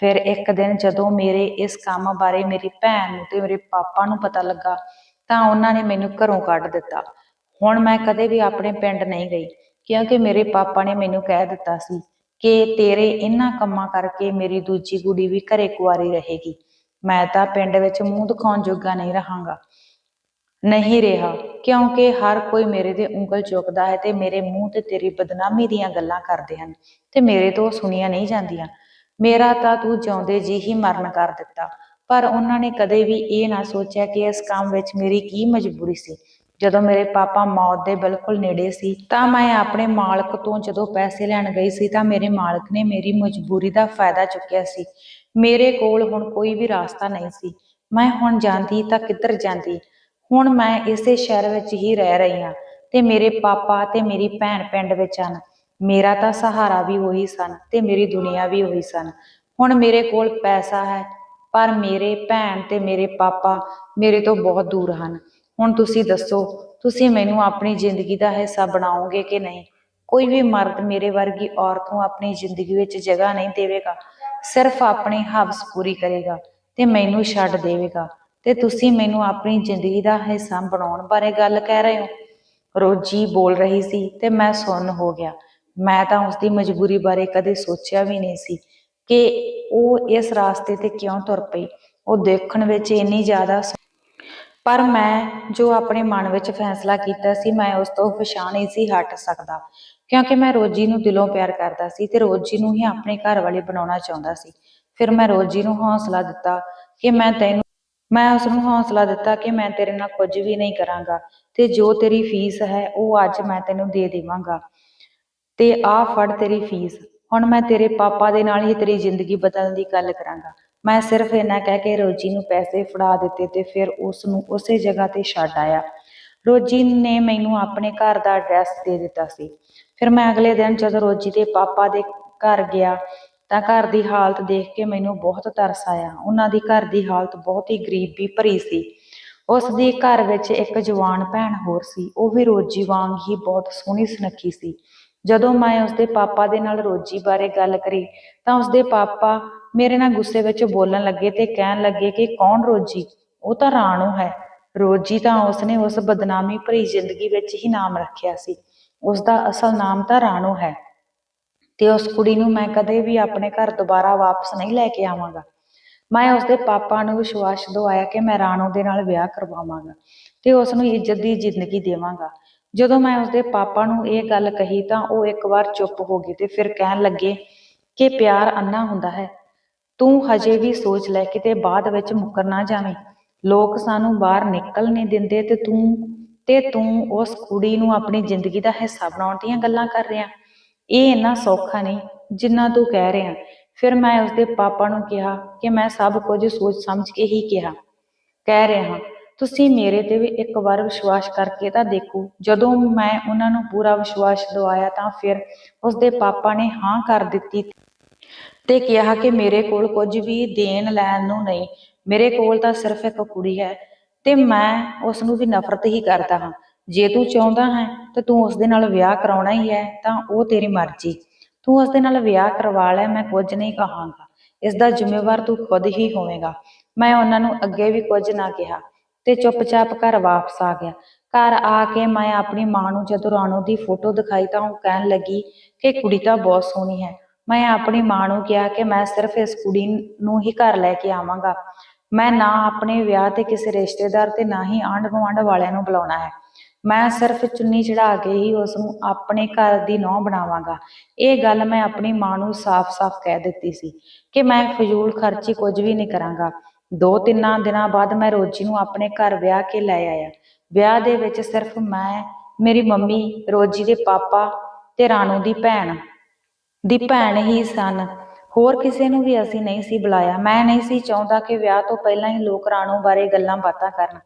ਫਿਰ ਇੱਕ ਦਿਨ ਜਦੋਂ ਮੇਰੇ ਇਸ ਕੰਮ ਬਾਰੇ ਮੇਰੀ ਭੈਣ ਨੂੰ ਤੇ ਮੇਰੇ ਪਾਪਾ ਨੂੰ ਪਤਾ ਲੱਗਾ, ਤਾਂ ਉਹਨਾਂ ਨੇ ਮੈਨੂੰ ਘਰੋਂ ਕੱਢ ਦਿੱਤਾ। ਹੁਣ ਮੈਂ ਕਦੇ ਵੀ ਆਪਣੇ ਪਿੰਡ ਨਹੀਂ ਗਈ, ਕਿਉਂਕਿ ਮੇਰੇ ਪਾਪਾ ਨੇ ਮੈਨੂੰ ਕਹਿ ਦਿੱਤਾ ਸੀ ਕਿ ਤੇਰੇ ਇਹਨਾਂ ਕੰਮਾਂ ਕਰਕੇ ਮੇਰੀ ਦੂਜੀ ਕੁੜੀ ਵੀ ਘਰੇ ਕੁਆਰੀ ਰਹੇਗੀ। ਮੈਂ ਤਾਂ ਪਿੰਡ ਵਿੱਚ ਮੂੰਹ ਦਿਖਾਉਣ ਜੋਗਾ ਨਹੀਂ ਰਹਾਂਗਾ। ਨਹੀਂ ਰਿਹਾ, ਕਿਉਂਕਿ ਹਰ ਕੋਈ ਮੇਰੇ ਤੇ ਉਂਗਲ ਚੁੱਕਦਾ ਹੈ ਤੇ ਮੇਰੇ ਮੂੰਹ ਤੇ ਤੇਰੀ ਬਦਨਾਮੀ ਦੀਆਂ ਗੱਲਾਂ ਕਰਦੇ ਹਨ ਤੇ ਮੇਰੇ ਤੋਂ ਸੁਣੀਆਂ ਨਹੀਂ ਜਾਂਦੀਆਂ। ਮੇਰਾ ਤਾਂ ਤੂੰ ਜਿਉਂਦੇ ਜੀ ਹੀ ਮਰਨ ਕਰ ਦਿੱਤਾ, ਪਰ ਉਹਨਾਂ ਨੇ ਕਦੇ ਵੀ ਇਹ ਨਾ ਸੋਚਿਆ ਕਿ ਇਸ ਕੰਮ ਵਿੱਚ ਮੇਰੀ ਕੀ ਮਜਬੂਰੀ ਸੀ। ਜਦੋਂ ਮੇਰੇ ਪਾਪਾ ਮੌਤ ਦੇ ਬਿਲਕੁਲ ਨੇੜੇ ਸੀ, ਤਾਂ ਮੈਂ ਆਪਣੇ ਮਾਲਕ ਤੋਂ ਜਦੋਂ ਪੈਸੇ ਲੈਣ ਗਈ ਸੀ, ਤਾਂ ਮੇਰੇ ਮਾਲਕ ਨੇ ਮੇਰੀ ਮਜਬੂਰੀ ਦਾ ਫਾਇਦਾ ਚੁੱਕਿਆ ਸੀ। ਮੇਰੇ ਕੋਲ ਹੁਣ ਕੋਈ ਵੀ ਰਾਸਤਾ ਨਹੀਂ ਸੀ। ਮੈਂ ਹੁਣ ਜਾਂਦੀ ਤਾਂ ਕਿੱਧਰ ਜਾਂਦੀ? ਹੁਣ ਮੈਂ ਇਸੇ ਸ਼ਹਿਰ ਵਿੱਚ ਹੀ ਰਹਿ ਰਹੀ ਹਾਂ ਤੇ ਮੇਰੇ ਪਾਪਾ ਤੇ ਮੇਰੀ ਭੈਣ ਪਿੰਡ ਵਿੱਚ ਹਨ। ਮੇਰਾ ਤਾਂ ਸਹਾਰਾ ਵੀ ਉਹੀ ਸਨ ਤੇ ਮੇਰੀ ਦੁਨੀਆ ਵੀ ਉਹੀ ਸਨ। ਹੁਣ ਮੇਰੇ ਕੋਲ ਪੈਸਾ ਹੈ, ਪਰ ਮੇਰੇ ਭੈਣ ਤੇ ਮੇਰੇ ਪਾਪਾ ਮੇਰੇ ਤੋਂ ਬਹੁਤ ਦੂਰ ਹਨ। ਹੁਣ ਤੁਸੀਂ ਦੱਸੋ, ਤੁਸੀਂ ਮੈਨੂੰ ਆਪਣੀ ਜ਼ਿੰਦਗੀ ਦਾ ਹਿੱਸਾ ਬਣਾਓਗੇ ਕਿ ਨਹੀਂ? ਕੋਈ ਵੀ ਮਰਦ ਮੇਰੇ ਵਰਗੀ ਔਰਤ ਨੂੰ ਆਪਣੀ ਜ਼ਿੰਦਗੀ ਵਿੱਚ ਜਗ੍ਹਾ ਨਹੀਂ ਦੇਵੇਗਾ, ਸਿਰਫ ਆਪਣੀ ਹਵਸ ਪੂਰੀ ਕਰੇਗਾ ਤੇ ਮੈਨੂੰ ਛੱਡ ਦੇਵੇਗਾ। ਤੇ ਤੁਸੀਂ ਮੈਨੂੰ ਆਪਣੀ ਜ਼ਿੰਦਗੀ ਦਾ ਹਿੱਸਾ ਬਣਾਉਣ ਬਾਰੇ ਗੱਲ ਕਹਿ ਰਹੇ ਹੋ? ਰੋਜੀ ਬੋਲ ਰਹੀ ਸੀ ਤੇ ਮੈਂ ਸੁੰਨ ਹੋ ਗਿਆ। ਮੈਂ ਤਾਂ ਉਸਦੀ ਮਜਬੂਰੀ ਬਾਰੇ ਕਦੇ ਸੋਚਿਆ ਵੀ ਨਹੀਂ ਸੀ ਕਿ ਉਹ ਇਸ ਰਾਸਤੇ ਤੇ ਕਿਉਂ ਤੁਰ ਪਈ। ਉਹ ਦੇਖਣ ਵਿੱਚ ਇੰਨੀ ਜ਼ਿਆਦਾ ਪਰ ਮੈਂ ਜੋ ਆਪਣੇ ਮਨ ਵਿੱਚ ਫੈਸਲਾ ਕੀਤਾ ਸੀ, ਮੈਂ ਉਸ ਤੋਂ ਪਛਾਣ ਨਹੀਂ ਸੀ ਹਟ ਸਕਦਾ। ਕਿਉਂਕਿ ਮੈਂ ਰੋਜੀ ਨੂੰ ਦਿਲੋਂ ਪਿਆਰ ਕਰਦਾ ਸੀ ਤੇ ਰੋਜੀ ਨੂੰ ਹੀ ਆਪਣੇ ਘਰ ਵਾਲੀ ਬਣਾਉਣਾ ਚਾਹੁੰਦਾ ਸੀ। ਫਿਰ ਮੈਂ ਰੋਜੀ ਨੂੰ ਹੌਸਲਾ ਦਿੱਤਾ ਕਿ ਮੈਂ ਤੈਨੂੰ ਮੈਂ ਉਸ ਨੂੰ ਹੌਸਲਾ ਦਿੱਤਾ ਕਿ ਮੈਂ ਤੇਰੇ ਨਾਲ ਕੁਝ ਵੀ ਨਹੀਂ ਕਰਾਂਗਾ ਤੇ ਜੋ ਤੇਰੀ ਫੀਸ ਹੈ ਉਹ ਅੱਜ ਮੈਂ ਤੈਨੂੰ ਦੇ ਦੇਵਾਂਗਾ ਤੇ ਆਹ ਫੜ ਤੇਰੀ ਫੀਸ। ਹੁਣ ਮੈਂ ਤੇਰੇ ਪਾਪਾ ਦੇ ਨਾਲ ਹੀ ਤੇਰੀ ਜ਼ਿੰਦਗੀ ਬਦਲਣ ਦੀ ਗੱਲ ਕਰਾਂਗਾ। ਮੈਂ ਸਿਰਫ ਇੰਨਾ ਕਹਿ ਕੇ ਰੋਜੀ ਨੂੰ ਪੈਸੇ ਫੜਾ ਦਿੱਤੇ ਤੇ ਫਿਰ ਉਸ ਨੂੰ ਉਸੇ ਜਗ੍ਹਾ ਤੇ ਛੱਡ ਆਇਆ। ਰੋਜੀ ਨੇ ਮੈਨੂੰ ਆਪਣੇ ਘਰ ਦਾ ਐਡਰੈਸ ਦੇ ਦਿੱਤਾ ਸੀ। ਫਿਰ ਮੈਂ ਅਗਲੇ ਦਿਨ ਜਦੋਂ ਰੋਜੀ ਦੇ ਪਾਪਾ ਦੇ ਘਰ ਗਿਆ ਤਾਂ ਘਰ ਦੀ ਹਾਲਤ ਦੇਖ ਕੇ ਮੈਨੂੰ ਬਹੁਤ ਤਰਸ ਆਇਆ। ਉਹਨਾਂ ਦੀ ਘਰ ਦੀ ਹਾਲਤ ਬਹੁਤ ਹੀ ਗਰੀਬੀ ਭਰੀ ਸੀ। ਉਸ ਦੀ ਘਰ ਵਿੱਚ ਇੱਕ ਜਵਾਨ ਭੈਣ ਹੋਰ ਸੀ। ਉਹ ਵੀ ਰੋਜੀ ਵਾਂਗ ਹੀ ਬਹੁਤ ਸੋਹਣੀ ਸੁਨੱਖੀ ਸੀ। ਜਦੋਂ ਮੈਂ ਉਸਦੇ ਪਾਪਾ ਦੇ ਨਾਲ ਰੋਜੀ ਬਾਰੇ ਗੱਲ ਕਰੀ, ਤਾਂ ਉਸਦੇ ਪਾਪਾ ਮੇਰੇ ਨਾਲ ਗੁੱਸੇ ਵਿੱਚ ਬੋਲਣ ਲੱਗੇ ਤੇ ਕਹਿਣ ਲੱਗੇ ਕਿ ਕੌਣ ਰੋਜੀ? ਉਹ ਤਾਂ ਰਾਣੋ ਹੈ। ਰੋਜੀ ਤਾਂ ਉਸਨੇ ਉਸ ਬਦਨਾਮੀ ਭਰੀ ਜ਼ਿੰਦਗੀ ਵਿੱਚ ਹੀ ਨਾਮ ਰੱਖਿਆ ਸੀ। ਉਸ ਦਾ ਅਸਲ ਨਾਮ ਤਾਂ ਰਾਣੋ ਹੈ। ਤੇ ਉਸ ਕੁੜੀ ਨੂੰ ਮੈਂ ਕਦੇ ਵੀ ਆਪਣੇ ਘਰ ਦੁਬਾਰਾ ਵਾਪਸ ਨਹੀਂ ਲੈ ਕੇ ਆਵਾਂਗਾ। ਮੈਂ ਉਸਦੇ ਪਾਪਾ ਨੂੰ ਵਿਸ਼ਵਾਸ ਦਵਾਇਆ ਕਿ ਮੈਂ ਰਾਣੋ ਦੇ ਨਾਲ ਵਿਆਹ ਕਰਵਾਵਾਂਗਾ ਤੇ ਉਸ ਨੂੰ ਇੱਜ਼ਤ ਦੀ ਜ਼ਿੰਦਗੀ ਦੇਵਾਂਗਾ। ਜਦੋਂ ਮੈਂ ਉਸਦੇ ਪਾਪਾ ਨੂੰ ਇਹ ਗੱਲ ਕਹੀ ਤਾਂ ਉਹ ਇੱਕ ਵਾਰ ਚੁੱਪ ਹੋ ਗਏ ਤੇ ਫਿਰ ਕਹਿਣ ਲੱਗੇ ਕਿ ਪਿਆਰ ਅੰਨਾ ਹੁੰਦਾ ਹੈ। ਤੂੰ ਹਜੇ ਵੀ ਸੋਚ ਲੈ ਕਿਤੇ ਬਾਅਦ ਵਿੱਚ ਮੁੱਕਰ ਨਾ ਜਾਵੇਂ। ਲੋਕ ਸਾਨੂੰ ਬਾਹਰ ਨਿਕਲ ਨਹੀਂ ਦਿੰਦੇ ਤੇ ਤੂੰ ਤੇ ਤੂੰ ਉਸ ਕੁੜੀ ਨੂੰ ਆਪਣੀ ਜ਼ਿੰਦਗੀ ਦਾ ਹਿੱਸਾ ਬਣਾਉਣ ਦੀਆਂ ਗੱਲਾਂ ਕਰ ਰਿਹਾ। ਇਹ ਇੰਨਾ ਸੌਖਾ ਨਹੀਂ ਜਿੰਨਾ ਤੂੰ ਕਹਿ ਰਿਹਾ। ਫਿਰ ਮੈਂ ਉਸਦੇ ਪਾਪਾ ਨੂੰ ਕਿਹਾ ਕਿ ਮੈਂ ਸਭ ਕੁਝ ਸੋਚ ਸਮਝ ਕੇ ਹੀ ਕਿਹਾ। ਕਹਿ ਰਿਹਾ ਹਾਂ, ਤੁਸੀਂ ਮੇਰੇ ਤੇ ਵੀ ਇੱਕ ਵਾਰ ਵਿਸ਼ਵਾਸ ਕਰਕੇ ਤਾਂ ਦੇਖੋ, ਜਦੋਂ ਮੈਂ ਉਹਨਾਂ ਨੂੰ ਪੂਰਾ ਵਿਸ਼ਵਾਸ ਦਿਵਾਇਆ ਤਾਂ ਫਿਰ ਉਸਦੇ ਪਾਪਾ ਨੇ ਹਾਂ ਕਰ ਦਿੱਤੀ ਤੇ ਕਿਹਾ ਕਿ ਮੇਰੇ ਕੋਲ ਕੁਝ ਵੀ ਦੇਣ ਲੈਣ ਨੂੰ ਨਹੀਂ। ਮੇਰੇ ਕੋਲ ਤਾਂ ਸਿਰਫ ਇੱਕ ਕੁੜੀ ਹੈ ਤੇ ਮੈਂ ਉਸ ਨੂੰ ਵੀ ਨਫ਼ਰਤ ਹੀ ਕਰਦਾ ਹਾਂ। ਜੇ ਤੂੰ ਚਾਹੁੰਦਾ ਹੈ ਤਾਂ ਤੂੰ ਉਸ ਦੇ ਨਾਲ ਵਿਆਹ ਕਰਾਉਣਾ ਹੀ ਹੈ, ਤਾਂ ਉਹ ਤੇਰੀ ਮਰਜ਼ੀ। ਤੂੰ ਉਸ ਦੇ ਨਾਲ ਵਿਆਹ ਕਰਵਾ ਲੈ, ਮੈਂ ਕੁਝ ਨਹੀਂ ਕਹਾਂਗਾ। ਇਸ ਦਾ ਜ਼ਿੰਮੇਵਾਰ ਤੂੰ ਖੁਦ ਹੀ ਹੋਵੇਂਗਾ। ਮੈਂ ਉਹਨਾਂ ਨੂੰ ਅੱਗੇ ਵੀ ਕੁਝ ਨਾ ਕਿਹਾ ਤੇ ਚੁੱਪਚਾਪ ਘਰ ਵਾਪਸ ਆ ਗਿਆ। ਘਰ ਆ ਕੇ ਮੈਂ ਆਪਣੀ ਮਾਂ ਨੂੰ ਜਦੋਂ ਰਾਣੋ ਦੀ ਫੋਟੋ ਦਿਖਾਈ ਤਾਂ ਉਹ ਕਹਿਣ ਲੱਗੀ ਕਿ ਕੁੜੀ ਤਾਂ ਬਹੁਤ ਸੋਹਣੀ ਹੈ। ਮੈਂ ਆਪਣੀ ਮਾਂ ਨੂੰ ਕਿਹਾ ਕਿ ਮੈਂ ਸਿਰਫ ਇਸ ਕੁੜੀ ਨੂੰ ਹੀ ਘਰ ਲੈ ਕੇ ਆਵਾਂਗਾ। ਮੈਂ ਨਾ ਆਪਣੇ ਵਿਆਹ ਤੇ ਕਿਸੇ ਰਿਸ਼ਤੇਦਾਰ ਤੇ ਨਾ ਹੀ ਆਂਢ ਗੁਆਂਢ ਵਾਲਿਆਂ ਨੂੰ ਬੁਲਾਉਣਾ ਹੈ। ਮੈਂ ਸਿਰਫ ਚੁੰਨੀ ਚੜਾ ਕੇ ਹੀ ਉਸ ਨੂੰ ਆਪਣੇ ਘਰ ਦੀ ਨੌਂ ਬਣਾਵਾਂਗਾ। ਇਹ ਗੱਲ ਮੈਂ ਆਪਣੀ ਮਾਂ ਨੂੰ ਸਾਫ਼-ਸਾਫ਼ ਕਹਿ ਦਿੱਤੀ ਸੀ ਕਿ ਮੈਂ ਫਜ਼ੂਲ ਖਰਚੀ ਕੁਝ ਵੀ ਨਹੀਂ ਕਰਾਂਗਾ। ਦੋ ਤਿੰਨਾਂ ਦਿਨਾਂ ਬਾਅਦ ਮੈਂ ਰੋਜੀ ਨੂੰ ਆਪਣੇ ਘਰ ਵਿਆਹ ਕੇ ਲੈ ਆਇਆ। ਵਿਆਹ ਦੇ ਵਿੱਚ ਸਿਰਫ ਮੈਂ, ਮੇਰੀ ਮੰਮੀ, ਰੋਜੀ ਦੇ ਪਾਪਾ ਤੇ ਰਾਣੋ ਦੀ ਭੈਣ ਦੀ ਭੈਣ ਹੀ ਸਨ। ਹੋਰ ਕਿਸੇ ਨੂੰ ਵੀ ਅਸੀਂ ਨਹੀਂ ਸੀ ਬੁਲਾਇਆ। ਮੈਂ ਨਹੀਂ ਸੀ ਚਾਹੁੰਦਾ ਕਿ ਵਿਆਹ ਤੋਂ ਪਹਿਲਾਂ ਹੀ ਲੋਕ ਰਾਣੋ ਬਾਰੇ ਗੱਲਾਂ ਬਾਤਾਂ ਕਰਨ।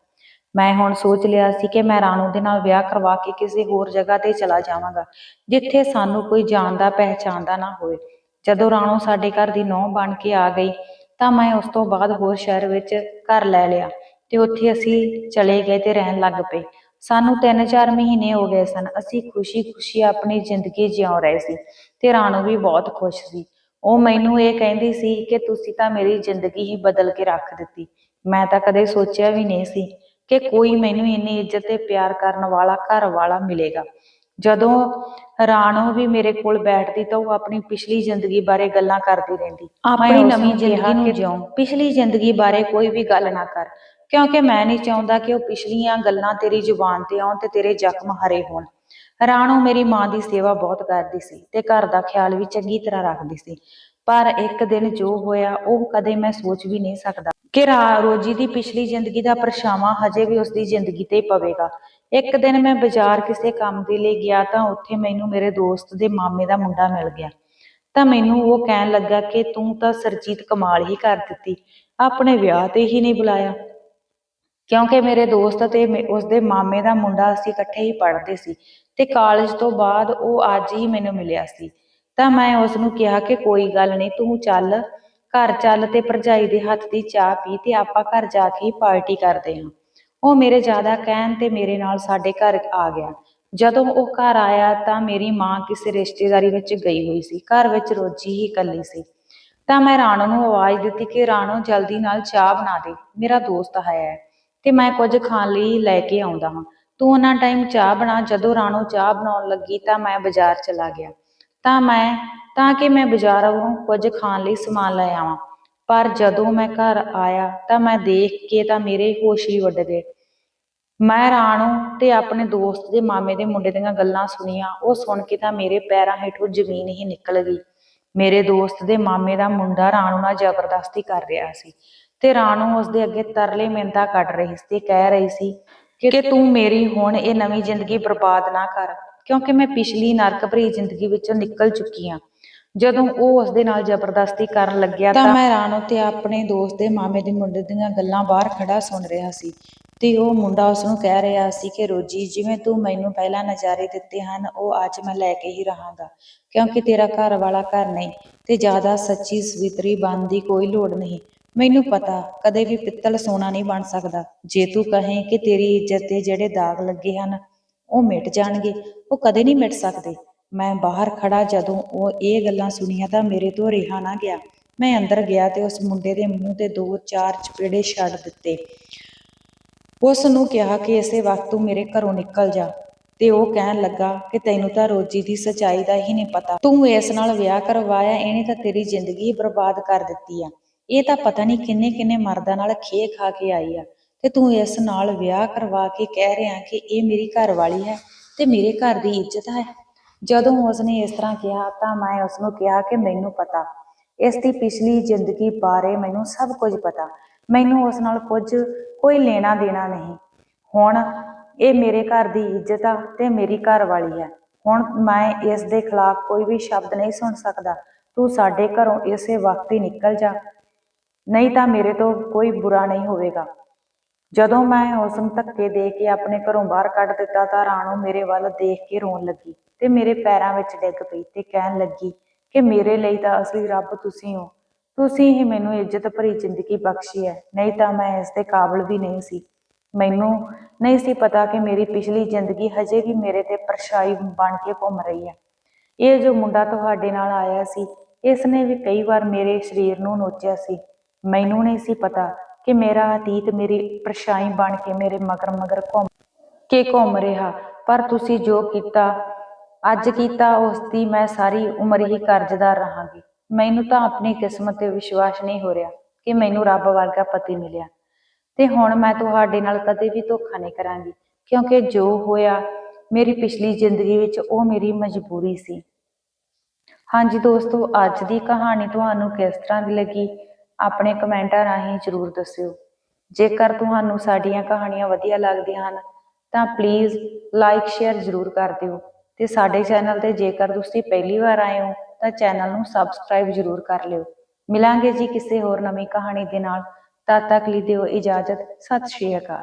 ਮੈਂ ਹੁਣ ਸੋਚ ਲਿਆ ਸੀ ਕਿ ਮੈਂ ਰਾਣੋ ਦੇ ਨਾਲ ਵਿਆਹ ਕਰਵਾ ਕੇ ਕਿਸੇ ਹੋਰ ਜਗ੍ਹਾ ਤੇ ਚਲਾ ਜਾਵਾਂਗਾ, ਜਿੱਥੇ ਸਾਨੂੰ ਕੋਈ ਜਾਣਦਾ ਪਹਿਚਾਣਦਾ ਨਾ ਹੋਵੇ। ਜਦੋਂ ਰਾਣੋ ਸਾਡੇ ਘਰ ਦੀ ਨੌਂ ਬਣ ਕੇ ਆ ਗਈ, ਤਾਂ ਮੈਂ ਉਸ ਤੋਂ ਬਾਅਦ ਹੋਰ ਸ਼ਹਿਰ ਵਿੱਚ ਘਰ ਲੈ ਲਿਆ ਤੇ ਉੱਥੇ ਅਸੀਂ ਚਲੇ ਗਏ ਤੇ ਰਹਿਣ ਲੱਗ ਪਏ। ਸਾਨੂੰ 3-4 ਮਹੀਨੇ ਹੋ ਗਏ ਸਨ, ਅਸੀਂ ਖੁਸ਼ੀ-ਖੁਸ਼ੀ ਆਪਣੀ ਜ਼ਿੰਦਗੀ ਜਿਉਂ ਰਹੇ ਸੀ ਤੇ ਰਾਣੋ ਵੀ ਬਹੁਤ ਖੁਸ਼ ਸੀ। ਉਹ ਮੈਨੂੰ ਇਹ ਕਹਿੰਦੀ ਸੀ ਕਿ ਤੁਸੀਂ ਤਾਂ ਮੇਰੀ ਜ਼ਿੰਦਗੀ ਹੀ ਬਦਲ ਕੇ ਰੱਖ ਦਿੱਤੀ। ਮੈਂ ਤਾਂ ਕਦੇ ਸੋਚਿਆ ਵੀ ਨਹੀਂ ਸੀ ਕਿ ਕੋਈ ਮੈਨੂੰ ਇੰਨੀ ਇੱਜ਼ਤ ਤੇ ਪਿਆਰ ਕਰਨ ਵਾਲਾ ਘਰ ਵਾਲਾ ਮਿਲੇਗਾ। ਜਦੋਂ ਰਾਣੋ ਵੀ ਮੇਰੇ ਕੋਲ ਬੈਠਦੀ ਤਾਂ ਉਹ ਆਪਣੀ ਪਿਛਲੀ ਜ਼ਿੰਦਗੀ ਬਾਰੇ ਗੱਲਾਂ ਕਰਦੀ ਰਹਿੰਦੀ। ਆਪਣੀ ਨਵੀਂ ਜ਼ਿੰਦਗੀ ਨੂੰ ਜਿਉਂ। ਪਿਛਲੀ ਜ਼ਿੰਦਗੀ ਬਾਰੇ ਕੋਈ ਵੀ ਗੱਲ ਨਾ ਕਰ ਕਿਉਂਕਿ ਮੈਂ ਨਹੀਂ ਚਾਹੁੰਦਾ ਕਿ ਉਹ ਪਿਛਲੀਆਂ ਗੱਲਾਂ ਤੇਰੀ ਜ਼ੁਬਾਨ ਤੇ ਆਉਣ ਤੇ ਤੇਰੇ ਜ਼ਖਮ ਹਰੇ ਹੋਣ। ਰਾਣੋ ਮੇਰੀ ਮਾਂ ਦੀ ਸੇਵਾ ਬਹੁਤ ਕਰਦੀ ਸੀ ਤੇ ਘਰ ਦਾ ਖਿਆਲ ਵੀ ਚੰਗੀ ਤਰ੍ਹਾਂ ਰੱਖਦੀ ਸੀ। ਪਰ ਇੱਕ ਦਿਨ ਜੋ ਹੋਇਆ, ਉਹ ਕਦੇ ਮੈਂ ਸੋਚ ਵੀ ਨਹੀਂ ਸਕਦਾ ਕਿ ਰਾ- ਰੋਜੀ ਦੀ ਪਿਛਲੀ ਜ਼ਿੰਦਗੀ ਦਾ ਪਰਛਾਵਾਂ ਹਜੇ ਵੀ ਉਸਦੀ ਜ਼ਿੰਦਗੀ ਤੇ ਪਵੇਗਾ। ਇੱਕ ਦਿਨ ਮੈਂ ਬਾਜ਼ਾਰ ਕਿਸੇ ਕੰਮ ਦੇ ਲਈ ਗਿਆ ਤਾਂ ਉੱਥੇ ਮੈਨੂੰ ਮੇਰੇ ਦੋਸਤ ਦੇ ਮਾਮੇ ਦਾ ਮੁੰਡਾ ਮਿਲ ਗਿਆ। ਤਾਂ ਮੈਨੂੰ ਉਹ ਕਹਿਣ ਲੱਗਾ ਕਿ ਤੂੰ ਤਾਂ ਸਰਜੀਤ ਕਮਾਲ ਹੀ ਕਰ ਦਿੱਤੀ, ਆਪਣੇ ਵਿਆਹ ਤੇ ਹੀ ਨਹੀਂ ਬੁਲਾਇਆ। ਕਿਉਂਕਿ ਮੇਰੇ ਦੋਸਤ ਤੇ ਮੇ- ਉਸਦੇ ਮਾਮੇ ਦਾ ਮੁੰਡਾ ਅਸੀਂ ਇਕੱਠੇ ਹੀ ਪੜ੍ਹਦੇ ਸੀ ਤੇ ਕਾਲਜ ਤੋਂ ਬਾਅਦ ਉਹ ਅੱਜ ਹੀ ਮੈਨੂੰ ਮਿਲਿਆ ਸੀ। ਤਾਂ ਮੈਂ ਉਸ ਨੂੰ ਕਿਹਾ ਕਿ ਕੋਈ ਗੱਲ ਨਹੀਂ, ਤੂੰ ਚੱਲ। ਘਰ ਚੱਲ ਤੇ ਭਰਜਾਈ ਦੇ ਹੱਥ ਦੀ ਚਾਹ ਪੀ ਤੇ ਆਪਾਂ ਘਰ ਜਾ ਕੇ ਪਾਰਟੀ ਕਰਦੇ ਹਾਂ। ਉਹ ਮੇਰੇ ਜ਼ਿਆਦਾ ਕਹਿਣ ਤੇ ਮੇਰੇ ਨਾਲ ਸਾਡੇ ਘਰ ਆ ਗਿਆ। ਜਦੋਂ ਉਹ ਘਰ ਆਇਆ ਤਾਂ ਮੇਰੀ ਮਾਂ ਕਿਸੇ ਰਿਸ਼ਤੇਦਾਰੀ ਵਿੱਚ ਗਈ ਹੋਈ ਸੀ। ਘਰ ਵਿੱਚ ਰੋਜੀ ਹੀ ਇਕੱਲੀ ਸੀ। ਤਾਂ ਮੈਂ ਰਾਣੋ ਨੂੰ ਆਵਾਜ਼ ਦਿੱਤੀ ਕਿ ਰਾਣੋ, ਜਲਦੀ ਨਾਲ ਚਾਹ ਬਣਾ ਦੇ। ਮੇਰਾ ਦੋਸਤ ਆਇਆ ਹੈ ਤੇ ਮੈਂ ਕੁਝ ਖਾਣ ਲਈ ਲੈ ਕੇ ਆਉਂਦਾ ਹਾਂ। ਤੂੰ ਉਹਨਾਂ ਟਾਈਮ ਚਾਹ ਬਣਾ। ਜਦੋਂ ਰਾਣੋ ਚਾਹ ਬਣਾਉਣ ਲੱਗੀ ਤਾਂ ਮੈਂ ਬਾਜ਼ਾਰ ਚਲਾ ਗਿਆ। ਤਾਂ ਮੈਂ, ਤਾਂ ਕਿ ਮੈਂ ਬਾਜ਼ਾਰੋਂ ਕੁਝ ਖਾਣ ਲਈ ਸਮਾਨ ਲੈ ਆਵਾਂ। ਪਰ ਜਦੋਂ ਮੈਂ ਘਰ ਆਇਆ, ਤਾਂ ਮੈਂ ਦੇਖ ਕੇ ਤਾਂ ਮੇਰੇ ਹੋਸ਼ ਹੀ ਉੱਡ ਗਏ। ਮੈਂ ਰਾਣੋ ਤੇ ਆਪਣੇ ਦੋਸਤ ਦੇ ਮਾਮੇ ਦੇ ਮੁੰਡੇ ਦੀਆਂ ਗੱਲਾਂ ਸੁਣੀਆਂ, ਉਹ ਸੁਣ ਕੇ ਤਾਂ ਮੇਰੇ ਪੈਰਾਂ ਹੇਠੋਂ ਜ਼ਮੀਨ ਹੀ ਨਿਕਲ ਗਈ। ਮੇਰੇ ਦੋਸਤ ਦੇ ਮਾਮੇ ਦਾ ਮੁੰਡਾ ਰਾਣੋ ਨਾਲ ਜ਼ਬਰਦਸਤੀ ਕਰ ਰਿਹਾ ਸੀ ਤੇ ਰਾਣੋ ਉਸ ਦੇ ਅੱਗੇ ਤਰਲੇ ਮਿੰਤਾ ਕੱਢ ਰਹੀ ਸੀ ਤੇ ਕਹਿ ਰਹੀ ਸੀ ਕਿ ਤੂੰ ਮੇਰੀ ਹੁਣ ਇਹ ਨਵੀਂ ਜ਼ਿੰਦਗੀ ਬਰਬਾਦ ਨਾ ਕਰ। ਕਿਉਂਕਿ ਮੈਂ ਪਿਛਲੀ ਨਰਕ ਭਰੀ ਜ਼ਿੰਦਗੀ ਵਿੱਚੋਂ ਨਿਕਲ ਚੁੱਕੀ ਹਾਂ ਜਦੋਂ ਉਹ ਉਸ ਦੇ ਨਾਲ ਜ਼ਬਰਦਸਤੀ ਕਰਨ ਲੱਗਿਆ ਤਾਂ ਮੈਂ ਰਾਣੋ ਤੇ ਆਪਣੇ ਦੋਸਤ ਦੇ ਮਾਮੇ ਦੇ ਮੁੰਡੇ ਦੀਆਂ ਗੱਲਾਂ ਬਾਹਰ ਖੜਾ ਸੁਣ ਰਿਹਾ ਸੀ ਤੇ ਉਹ ਮੁੰਡਾ ਉਸ ਨੂੰ ਕਹਿ ਰਿਹਾ ਸੀ ਕਿ ਰੋਜੀ ਜਿਵੇਂ ਤੂੰ ਮੈਨੂੰ ਪਹਿਲਾਂ ਨਜ਼ਾਰੇ ਦਿੱਤੇ ਹਨ ਉਹ ਅੱਜ ਮੈਂ ਲੈ ਕੇ ਹੀ ਰਹਾਂਗਾ ਕਿਉਂਕਿ ਤੇਰਾ ਘਰ ਵਾਲਾ ਘਰ ਨਹੀਂ ਤੇ ਜ਼ਿਆਦਾ ਸੱਚੀ ਸਵਿਤਰੀ ਬਣਨ ਦੀ ਕੋਈ ਲੋੜ ਨਹੀਂ। ਮੈਨੂੰ ਪਤਾ ਕਦੇ ਵੀ ਪਿੱਤਲ ਸੋਨਾ ਨਹੀਂ ਬਣ ਸਕਦਾ। ਜੇ ਤੂੰ ਕਹੇ ਕਿ ਤੇਰੀ ਇੱਜ਼ਤ ਤੇ ਜਿਹੜੇ ਦਾਗ ਲੱਗੇ ਹਨ ਉਹ ਮਿਟ ਜਾਣਗੇ, ਉਹ ਕਦੇ ਨਹੀਂ ਮਿਟ ਸਕਦੇ। ਮੈਂ ਬਾਹਰ ਖੜਾ ਜਦੋਂ ਉਹ ਇਹ ਗੱਲਾਂ ਸੁਣੀਆਂ ਤਾਂ ਮੇਰੇ ਤੋਂ ਰਿਹਾ ਨਾ ਗਿਆ। ਮੈਂ ਅੰਦਰ ਗਿਆ ਤੇ ਉਸ ਮੁੰਡੇ ਦੇ ਮੂੰਹ ਤੇ ਦੋ ਚਾਰ ਚਪੇੜੇ ਛੱਡ ਦਿੱਤੇ। ਉਸ ਨੂੰ ਕਿਹਾ ਕਿ ਇਸੇ ਵਕਤ ਤੂੰ ਮੇਰੇ ਘਰੋਂ ਨਿਕਲ ਜਾ ਤੇ ਉਹ ਕਹਿਣ ਲੱਗਾ ਕਿ ਤੈਨੂੰ ਤਾਂ ਰੋਜੀ ਦੀ ਸਚਾਈ ਦਾ ਹੀ ਨਹੀਂ ਪਤਾ। ਤੂੰ ਇਸ ਨਾਲ ਵਿਆਹ ਕਰਵਾਇਆ, ਇਹਨੇ ਤਾਂ ਤੇਰੀ ਜ਼ਿੰਦਗੀ ਬਰਬਾਦ ਕਰ ਦਿੱਤੀ ਆ। ਇਹ ਤਾਂ ਪਤਾ ਨਹੀਂ ਕਿੰਨੇ ਕਿੰਨੇ ਮਰਦਾਂ ਨਾਲ ਖੇ ਖਾ ਕੇ ਆਈ ਆ। ਤੇ ਤੂੰ ਇਸ ਨਾਲ ਵਿਆਹ ਕਰਵਾ ਕੇ ਕਹਿ ਰਿਹਾ ਕਿ ਇਹ ਮੇਰੀ ਘਰ ਵਾਲੀ ਹੈ ਤੇ ਮੇਰੇ ਘਰ ਦੀ ਇੱਜ਼ਤ ਹੈ। ਜਦੋਂ ਉਸਨੇ ਇਸ ਤਰ੍ਹਾਂ ਕਿਹਾ ਤਾਂ ਮੈਂ ਉਸਨੂੰ ਕਿਹਾ ਕਿ ਮੈਨੂੰ ਪਤਾ। ਇਸ ਦੀ ਪਿਛਲੀ ਜ਼ਿੰਦਗੀ ਬਾਰੇ ਮੈਨੂੰ ਸਭ ਕੁਝ ਪਤਾ। ਮੈਨੂੰ ਉਸ ਨਾਲ ਕੁਝ, ਕੋਈ ਲੈਣਾ ਦੇਣਾ ਨਹੀਂ। ਹੁਣ ਇਹ ਮੇਰੇ ਘਰ ਦੀ ਇੱਜ਼ਤ ਆ ਤੇ ਮੇਰੀ ਘਰ ਵਾਲੀ ਹੈ। ਹੁਣ ਮੈਂ ਇਸ ਦੇ ਖਿਲਾਫ ਕੋਈ ਵੀ ਸ਼ਬਦ ਨਹੀਂ ਸੁਣ ਸਕਦਾ। ਤੂੰ ਸਾਡੇ ਘਰੋਂ ਇਸੇ ਵਕਤ ਹੀ ਨਿਕਲ ਜਾ। ਨਹੀਂ ਤਾਂ ਮੇਰੇ ਤੋਂ ਕੋਈ ਬੁਰਾ ਨਹੀਂ ਹੋਵੇਗਾ। ਜਦੋਂ ਮੈਂ ਉਸ ਨੂੰ ਧੱਕੇ ਦੇ ਕੇ ਆਪਣੇ ਘਰੋਂ ਬਾਹਰ ਕੱਢ ਦਿੱਤਾ ਤਾਂ ਰਾਣੋ ਮੇਰੇ ਵੱਲ ਦੇਖ ਕੇ ਰੋਣ ਲੱਗੀ ਤੇ ਮੇਰੇ ਪੈਰਾਂ ਵਿੱਚ ਡਿੱਗ ਪਈ ਤੇ ਕਹਿਣ ਲੱਗੀ ਕਿ ਮੇਰੇ ਲਈ ਤਾਂ ਅਸਲੀ ਰੱਬ ਤੁਸੀਂ ਹੋ। ਤੁਸੀਂ ਹੀ ਮੈਨੂੰ ਇੱਜ਼ਤ ਭਰੀ ਜ਼ਿੰਦਗੀ ਬਖਸ਼ੀ ਹੈ। ਨਹੀਂ ਤਾਂ ਮੈਂ ਇਸ ਦੇ ਕਾਬਿਲ ਵੀ ਨਹੀਂ ਸੀ। ਮੈਨੂੰ ਨਹੀਂ ਸੀ ਪਤਾ ਕਿ ਮੇਰੀ ਪਿਛਲੀ ਜ਼ਿੰਦਗੀ ਹਜੇ ਵੀ ਮੇਰੇ ਤੇ ਪਰਛਾਈ ਬਣ ਕੇ ਘੁੰਮ ਰਹੀ ਹੈ। ਇਹ ਜੋ ਮੁੰਡਾ ਤੁਹਾਡੇ ਨਾਲ ਆਇਆ ਸੀ, ਇਸ ਨੇ ਵੀ ਕਈ ਵਾਰ ਮੇਰੇ ਸਰੀਰ ਨੂੰ ਨੋਚਿਆ ਸੀ। ਮੈਨੂੰ ਨਹੀਂ ਸੀ ਪਤਾ ਕਿ ਮੇਰਾ ਅਤੀਤ ਮੇਰੀ ਪਰਛਾਈ ਬਣ ਕੇ ਮੇਰੇ ਮਗਰ ਮਗਰ ਘੁੰਮ ਕੇ ਘੁੰਮ ਰਿਹਾ। ਪਰ ਤੁਸੀਂ ਜੋ ਕੀਤਾ, ਅੱਜ ਕੀਤਾ, ਉਸ ਦੀ ਮੈਂ ਸਾਰੀ ਉਮਰ ਹੀ ਕਰਜ਼ਦਾਰ ਰਹਾਂਗੀ। ਮੈਨੂੰ ਤਾਂ ਆਪਣੀ ਕਿਸਮਤ ਤੇ ਵਿਸ਼ਵਾਸ ਨਹੀਂ ਹੋ ਰਿਹਾ ਕਿ ਮੈਨੂੰ ਰੱਬ ਵਰਗਾ ਪਤੀ ਮਿਲਿਆ। ਤੇ ਹੁਣ ਮੈਂ ਤੁਹਾਡੇ ਨਾਲ ਕਦੇ ਵੀ ਧੋਖਾ ਨਹੀਂ ਕਰਾਂਗੀ, ਕਿਉਂਕਿ ਜੋ ਹੋਇਆ, ਮੇਰੀ ਪਿਛਲੀ ਜ਼ਿੰਦਗੀ ਵਿੱਚ ਉਹ ਮੇਰੀ ਮਜਬੂਰੀ ਸੀ। ਹਾਂਜੀ ਦੋਸਤੋ, ਅੱਜ ਦੀ ਕਹਾਣੀ ਤੁਹਾਨੂੰ ਕਿਸ ਤਰ੍ਹਾਂ ਦੀ ਲੱਗੀ? ਆਪਣੇ ਕਮੈਂਟਾਂ ਰਾਹੀਂ ਜ਼ਰੂਰ ਦੱਸਿਓ। ਜੇਕਰ ਤੁਹਾਨੂੰ ਸਾਡੀਆਂ ਕਹਾਣੀਆਂ ਵਧੀਆ ਲੱਗਦੀਆਂ ਹਨ, ਤਾਂ ਪਲੀਜ਼ ਲਾਈਕ ਸ਼ੇਅਰ ਜ਼ਰੂਰ ਕਰ ਦਿਓ। ਤੇ ਸਾਡੇ ਚੈਨਲ ਤੇ ਜੇਕਰ ਤੁਸੀਂ ਪਹਿਲੀ ਵਾਰ ਆਏ ਹੋ, ਤਾਂ ਚੈਨਲ ਨੂੰ ਸਬਸਕ੍ਰਾਈਬ ਜ਼ਰੂਰ ਕਰ ਲਿਓ। ਮਿਲਾਂਗੇ ਜੀ ਕਿਸੇ ਹੋਰ ਨਵੀਂ ਕਹਾਣੀ ਦੇ ਨਾਲ। ਤਦ ਤੱਕ ਲਈ ਦਿਓ ਇਜਾਜ਼ਤ। ਸਤਿ ਸ਼੍ਰੀ ਅਕਾਲ।